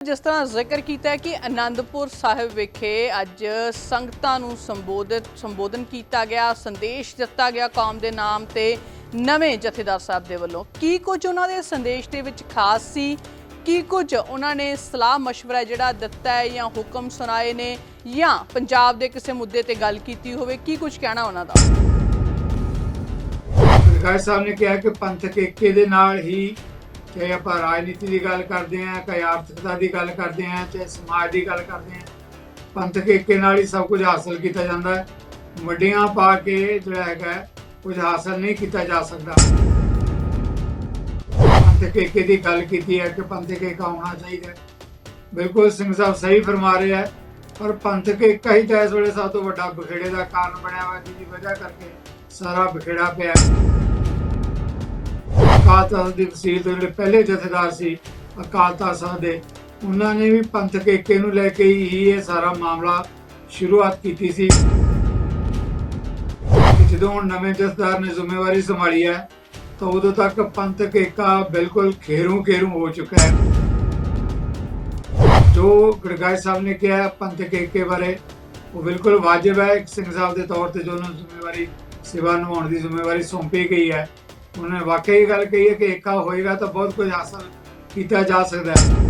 ਜਿਸ ਤਰ੍ਹਾਂ ਜ਼ਿਕਰ ਕੀਤਾ ਕਿ ਆਨੰਦਪੁਰ ਸਾਹਿਬ ਵਿਖੇ ਅੱਜ ਸੰਗਤਾਂ ਨੂੰ ਸੰਬੋਧਿਤ ਸੰਬੋਧਨ ਕੀਤਾ ਗਿਆ, ਸੰਦੇਸ਼ ਦਿੱਤਾ ਗਿਆ ਕੌਮ ਦੇ ਨਾਮ ਤੇ ਨਵੇਂ ਜਥੇਦਾਰ ਸਾਹਿਬ ਦੇ ਵੱਲੋਂ। ਕੀ ਕੁਝ ਉਹਨਾਂ ਦੇ ਸੰਦੇਸ਼ ਦੇ ਵਿੱਚ ਖਾਸ ਸੀ? ਕੀ ਕੁਝ ਉਹਨਾਂ ਨੇ ਸਲਾਹ ਮਸ਼ਵਰਾ ਜਿਹੜਾ ਦਿੱਤਾ ਹੈ ਜਾਂ ਹੁਕਮ ਸੁਣਾਏ ਨੇ ਜਾਂ ਪੰਜਾਬ ਦੇ ਕਿਸੇ ਮੁੱਦੇ ਤੇ ਗੱਲ ਕੀਤੀ ਹੋਵੇ, ਕੀ ਕੁਝ ਕਹਿਣਾ ਉਹਨਾਂ ਦਾ? ਸਰਕਾਰ ਸਾਹਿਬ ਨੇ ਕਿਹਾ ਕਿ ਪੰਥਕ ਏਕੇ ਦੇ ਨਾਲ ਹੀ ਚਾਹੇ ਆਪਾਂ ਰਾਜਨੀਤੀ ਦੀ ਗੱਲ ਕਰਦੇ ਹਾਂ, ਚਾਹੇ ਆਰਥਿਕਤਾ ਦੀ ਗੱਲ ਕਰਦੇ ਹਾਂ, ਚਾਹੇ ਸਮਾਜ ਦੀ ਗੱਲ ਕਰਦੇ ਹਾਂ ਪੰਥਕ ਏਕੇ ਨਾਲ ਹੀ ਸਭ ਕੁਝ ਹਾਸਲ ਕੀਤਾ ਜਾਂਦਾ ਹੈ। ਵੱਡੀਆਂ ਪਾ ਕੇ ਜਿਹੜਾ ਹੈਗਾ ਕੁਝ ਹਾਸਲ ਨਹੀਂ ਕੀਤਾ ਜਾ ਸਕਦਾ। ਪੰਥਕ ਏਕੇ ਦੀ ਗੱਲ ਕੀਤੀ ਹੈ ਕਿ ਪੰਥਕ ਏਕਾ ਹੋਣਾ ਚਾਹੀਦਾ ਬਿਲਕੁਲ ਸਿੰਘ ਸਾਹਿਬ ਸਹੀ ਫਰਮਾ ਰਹੇ ਹੈ, ਪਰ ਪੰਥਕ ਏਕਾ ਹੀ ਤਾਂ ਇਸ ਵੇਲੇ ਸਭ ਤੋਂ ਵੱਡਾ ਬਖੇੜੇ ਦਾ ਕਾਰਨ ਬਣਿਆ ਹੋਇਆ ਜਿਹਦੀ ਵਜ੍ਹਾ ਕਰਕੇ ਸਾਰਾ ਬਖੇੜਾ ਪਿਆ ਹੈ। ਅਕਾਲ ਤਖਤ ਦੀ ਵਸੀਲ ਤੋਂ ਜਿਹੜੇ ਪਹਿਲੇ ਜਥੇਦਾਰ ਸੀ ਅਕਾਲ ਤਖਤ ਸਾਹਿਬ ਦੇ, ਉਹਨਾਂ ਨੇ ਵੀ ਪੰਥਕ ਏਕੇ ਨੂੰ ਲੈ ਕੇ ਹੀ ਇਹ ਸਾਰਾ ਮਾਮਲਾ ਸ਼ੁਰੂਆਤ ਕੀਤੀ ਸੀ। ਜਦੋਂ ਹੁਣ ਨਵੇਂ ਜਥੇਦਾਰ ਨੇ ਜ਼ਿੰਮੇਵਾਰੀ ਸੰਭਾਲੀ ਹੈ, ਤਾਂ ਉਦੋਂ ਤੱਕ ਪੰਥਕ ਏਕਾ ਬਿਲਕੁਲ ਖੇਰੂ ਖੇਰੂ ਹੋ ਚੁੱਕਾ ਹੈ। ਜੋ ਗੜਗਾਈ ਸਾਹਿਬ ਨੇ ਕਿਹਾ ਪੰਥਕ ਏਕੇ ਬਾਰੇ, ਉਹ ਬਿਲਕੁਲ ਵਾਜਬ ਹੈ। ਇੱਕ ਸਿੰਘ ਸਾਹਿਬ ਦੇ ਤੌਰ ਤੇ ਜੋ ਉਹਨਾਂ ਨੂੰ ਜ਼ਿੰਮੇਵਾਰੀ, ਸੇਵਾ ਨਿਭਾਉਣ ਦੀ ਜ਼ਿੰਮੇਵਾਰੀ ਸੌਂਪੀ ਗਈ ਹੈ ਉਹਨਾਂ ਵਾਕਈ ਗੱਲ ਕਹੀ ਹੈ ਕਿ ਏਕਾ ਹੋਏਗਾ ਤਾਂ ਬਹੁਤ ਕੁਝ ਹਾਸਲ ਕੀਤਾ ਜਾ ਸਕਦਾ ਹੈ।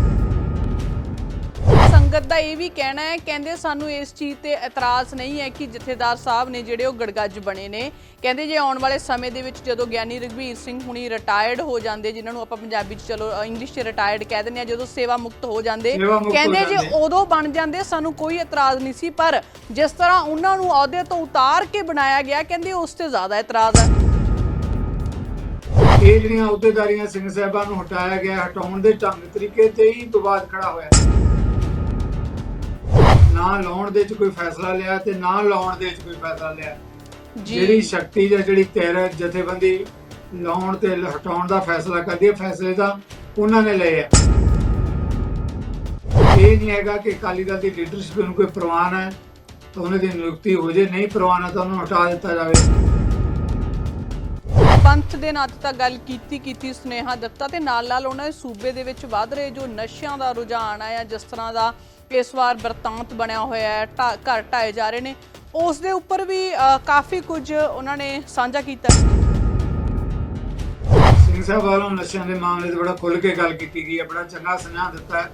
ਸੰਗਤ ਦਾ ਇਹ ਵੀ ਕਹਿਣਾ ਹੈ ਕਹਿੰਦੇ ਸਾਨੂੰ ਇਸ ਚੀਜ਼ ਤੇ ਇਤਰਾਜ਼ ਨਹੀਂ ਹੈ ਕਿ ਜਥੇਦਾਰ ਸਾਹਿਬ ਨੇ ਜਿਹੜੇ ਉਹ ਗੜਗੱਜ ਬਣੇ ਨੇ। ਕਹਿੰਦੇ ਜੇ ਆਉਣ ਵਾਲੇ ਸਮੇਂ ਦੇ ਵਿੱਚ ਜਦੋਂ ਗਿਆਨੀ ਰਘਵੀਰ ਸਿੰਘ ਹੁਣੀ ਰਿਟਾਇਰਡ ਹੋ ਜਾਂਦੇ ਜਿਨ੍ਹਾਂ ਨੂੰ ਆਪਾਂ ਪੰਜਾਬੀ ਚ ਚਲੋ ਇੰਗਲਿਸ਼ ਚ ਰਿਟਾਇਰਡ ਕਹਿ ਦਿੰਦੇ ਆ ਜਦੋਂ ਸੇਵਾ ਮੁਕਤ ਹੋ ਜਾਂਦੇ ਕਹਿੰਦੇ ਜੇ। ਉਦੋਂ ਬਣ ਜਾਂਦੇ ਸਾਨੂੰ ਕੋਈ ਇਤਰਾਜ਼ ਨਹੀਂ ਸੀ। ਪਰ ਜਿਸ ਤਰ੍ਹਾਂ ਉਹਨਾਂ ਨੂੰ ਅਹੁਦੇ ਤੋਂ ਉਤਾਰ ਕੇ ਬਣਾਇਆ ਗਿਆ ਕਹਿੰਦੇ ਉਸ ਤੇ ਜ਼ਿਆਦਾ ਇਤਰਾਜ਼ ਹੈ। ਇਹ ਜਿਹੜੀਆਂ ਅਹੁਦੇਦਾਰੀਆਂ ਸਿੰਘ ਸਾਹਿਬਾਂ ਨੂੰ ਹਟਾਇਆ ਗਿਆ ਹਟਾਉਣ ਦੇ ਢੰਗ ਤਰੀਕੇ ਤੇ ਹੀ ਵਿਵਾਦ ਖੜਾ ਹੋਇਆ ਨਾ ਲਾਉਣ ਦੇ ਚ ਕੋਈ ਫੈਸਲਾ ਲਿਆ ਤੇ ਨਾ ਲਾਉਣ ਦੇ ਚ ਕੋਈ ਫੈਸਲਾ ਲਿਆ। ਜਿਹੜੀ ਸ਼ਕਤੀ ਜਾਂ ਜਿਹੜੀ ਤੇਰ ਜਥੇਬੰਦੀ ਲਾਉਣ ਤੇ ਹਟਾਉਣ ਦਾ ਫੈਸਲਾ ਕਰਦੀ ਹੈ ਫੈਸਲੇ ਦਾ ਉਹਨਾਂ ਨੇ ਲਏ ਆ। ਇਹ ਨਹੀਂ ਹੈਗਾ ਕਿ ਅਕਾਲੀ ਦਲ ਦੀ ਲੀਡਰਸ਼ਿਪ ਨੂੰ ਕੋਈ ਪ੍ਰਵਾਨ ਹੈ ਤਾਂ ਉਹਨਾਂ ਦੀ ਨਿਯੁਕਤੀ ਹੋ ਜੇ ਨਹੀਂ ਪ੍ਰਵਾਨ ਹੈ ਤਾਂ ਉਹਨੂੰ ਹਟਾ ਦਿੱਤਾ ਜਾਵੇ। ਪੰਥ ਦੇ ਨਾਂ ਤੇ ਤਾਂ ਗੱਲ ਕੀਤੀ ਕੀਤੀ ਸੁਨੇਹਾ ਦਿੱਤਾ ਤੇ ਨਾਲ ਨਾਲ ਉਹਨਾਂ ਦੇ ਸੂਬੇ ਦੇ ਵਿੱਚ ਵੱਧ ਰਹੇ ਜੋ ਨਸ਼ਿਆਂ ਦਾ ਰੁਝਾਨ ਆਇਆ ਜਿਸ ਤਰ੍ਹਾਂ ਦਾ ਇਸ ਵਾਰ ਵਰਤਾਂਤ ਬਣਿਆ ਹੋਇਆ ਹੈ ਘਰ ਢਾਏ ਜਾ ਰਹੇ ਨੇ। ਉਸ ਦੇ ਉੱਪਰ ਵੀ ਅ, ਕਾਫੀ ਕੁਝ ਉਹਨਾਂ ਨੇ ਸਾਂਝਾ ਕੀਤਾ। ਸਿੰਘ ਸਾਹਿਬ ਵੱਲੋਂ ਨਸ਼ਿਆਂ ਦੇ ਮਾਮਲੇ 'ਤੇ ਬੜਾ ਖੁੱਲ੍ਹ ਕੇ ਗੱਲ ਕੀਤੀ ਗਈ ਹੈ ਬੜਾ ਚੰਗਾ ਸੁਨੇਹਾ ਦਿੱਤਾ ਹੈ।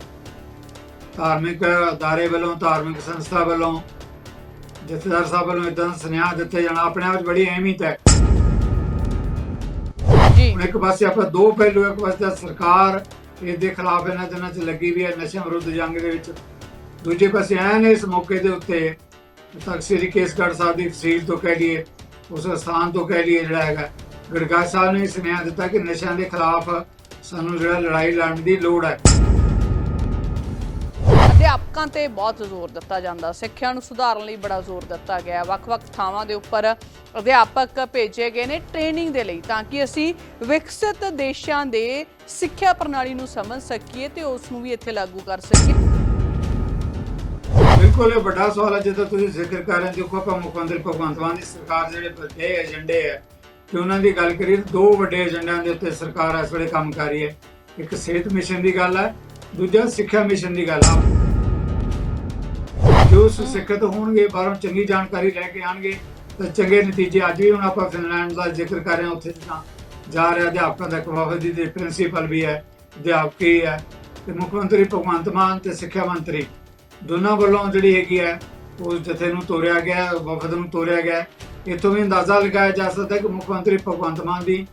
ਧਾਰਮਿਕ ਅਦਾਰੇ ਵੱਲੋਂ ਧਾਰਮਿਕ ਸੰਸਥਾ ਵੱਲੋਂ ਜਥੇਦਾਰ ਸਾਹਿਬ ਵੱਲੋਂ ਇਦਾਂ ਦਾ ਸੁਨੇਹਾ ਦਿੱਤੇ ਜਾਣਾ। ਆਪਣੇ ਆਪ ਵਿੱਚ ਬੜੀ ਅਹਿਮੀਅਤ ਹੈ। ਹੁਣ ਇੱਕ ਪਾਸੇ ਆਪਾਂ ਦੋ ਪਹਿਲੂ ਇੱਕ ਪਾਸੇ ਤਾਂ ਸਰਕਾਰ ਇਸ ਦੇ ਖਿਲਾਫ ਇਹਨਾਂ ਦਿਨਾਂ 'ਚ ਲੱਗੀ ਵੀ ਹੈ ਨਸ਼ਿਆਂ ਵਿਰੁੱਧ ਜੰਗ ਦੇ ਵਿੱਚ। ਦੂਜੇ ਪਾਸੇ ਐਨ ਇਸ ਮੌਕੇ ਦੇ ਉੱਤੇ ਤਖਤ ਸ੍ਰੀ ਕੇਸਗੜ੍ਹ ਸਾਹਿਬ ਦੀ ਤਹਿਸੀਲ ਤੋਂ ਕਹਿ ਲਈਏ, ਉਸ ਸਥਾਨ ਤੋਂ ਕਹਿ ਲਈਏ ਜਿਹੜਾ ਹੈਗਾ ਗੜਗਾ ਸਾਹਿਬ ਨੇ ਸੁਨੇਹਾ ਦਿੱਤਾ ਕਿ ਨਸ਼ਿਆਂ ਦੇ ਖਿਲਾਫ ਸਾਨੂੰ ਜਿਹੜਾ ਲੜਾਈ ਲੜਨ ਦੀ ਲੋੜ ਹੈ। ਅਧਿਆਪਕਾਂ ਤੇ ਬਹੁਤ ਜ਼ੋਰ ਦਿੱਤਾ ਜਾਂਦਾ। ਸਿੱਖਿਆ ਨੂੰ ਸੁਧਾਰਨ ਲਈ ਬੜਾ ਜ਼ੋਰ ਦਿੱਤਾ ਗਿਆ। ਵੱਖ-ਵੱਖ ਥਾਵਾਂ ਦੇ ਉੱਪਰ ਅਧਿਆਪਕ ਭੇਜੇ ਗਏ ਨੇ ਟ੍ਰੇਨਿੰਗ ਦੇ ਲਈ ਤਾਂ ਕਿ ਅਸੀਂ ਵਿਕਸਿਤ ਦੇਸ਼ਾਂ ਦੇ ਸਿੱਖਿਆ ਪ੍ਰਣਾਲੀ ਨੂੰ ਸਮਝ ਸਕੀਏ ਤੇ ਉਸ ਨੂੰ ਵੀ ਇੱਥੇ ਲਾਗੂ ਕਰ ਸਕੀਏ। ਬਿਲਕੁਲ, ਇਹ ਵੱਡਾ ਸਵਾਲ ਹੈ ਜਦੋਂ ਤੁਸੀਂ ਜ਼ਿਕਰ ਕਰ ਰਹੇ ਦੇਖੋ ਆਪਾਂ ਮੁੱਖ ਮੰਤਰੀ ਭਗਵੰਤ ਮਾਨ ਦੀ ਸਰਕਾਰ ਜਿਹੜੇ ਵੱਡੇ ਏਜੰਡੇ ਹੈ ਕਿ ਉਹਨਾਂ ਦੀ ਗੱਲ ਕਰੀਏ ਦੋ ਵੱਡੇ ਏਜੰਡਿਆਂ ਦੇ ਉੱਤੇ ਸਰਕਾਰ ਇਸ ਵੇਲੇ ਕੰਮ ਕਰ ਰਹੀ ਹੈ। ਇੱਕ ਸਿਹਤ ਮਿਸ਼ਨ ਦੀ ਗੱਲ ਹੈ, ਦੂਜਾ ਸਿੱਖਿਆ ਮਿਸ਼ਨ ਦੀ ਗੱਲ ਆ ਜੋ ਸੁਸਿੱਖਿਅਤ ਹੋਣਗੇ, ਬਾਹਰੋਂ ਚੰਗੀ ਜਾਣਕਾਰੀ ਲੈ ਕੇ ਆਣਗੇ, ਤਾਂ ਚੰਗੇ ਨਤੀਜੇ ਅੱਜ ਵੀ ਹੁਣ ਆਪਾਂ ਫਿਨਲੈਂਡ ਦਾ ਜ਼ਿਕਰ ਕਰ ਰਹੇ ਹਾਂ, ਉੱਥੇ ਤਾਂ ਜਾ ਰਿਹਾ ਅਧਿਆਪਕਾਂ ਦਾ ਇੱਕ ਵਫਦ ਦੀ ਪ੍ਰਿੰਸੀਪਲ ਵੀ ਹੈ, ਅਧਿਆਪਕੀ ਹੈ, ਤੇ ਮੁੱਖ ਮੰਤਰੀ ਭਗਵੰਤ ਮਾਨ ਤੇ ਸਿੱਖਿਆ ਮੰਤਰੀ, ਦੋਨਾਂ ਵੱਲੋਂ ਜਿਹੜੀ ਹੈਗੀ ਹੈ ਉਸ ਜਥੇ ਨੂੰ ਤੋਰਿਆ ਗਿਆ, ਵਫਦ ਨੂੰ ਤੋਰਿਆ ਗਿਆ। ਇਥੋਂ ਵੀ ਅੰਦਾਜ਼ਾ ਲਗਾਇਆ ਜਾ ਸਕਦਾ ਹੈ ਕਿ ਮੁੱਖ ਮੰਤਰੀ ਭਗਵੰਤ ਮਾਨ ਦੀ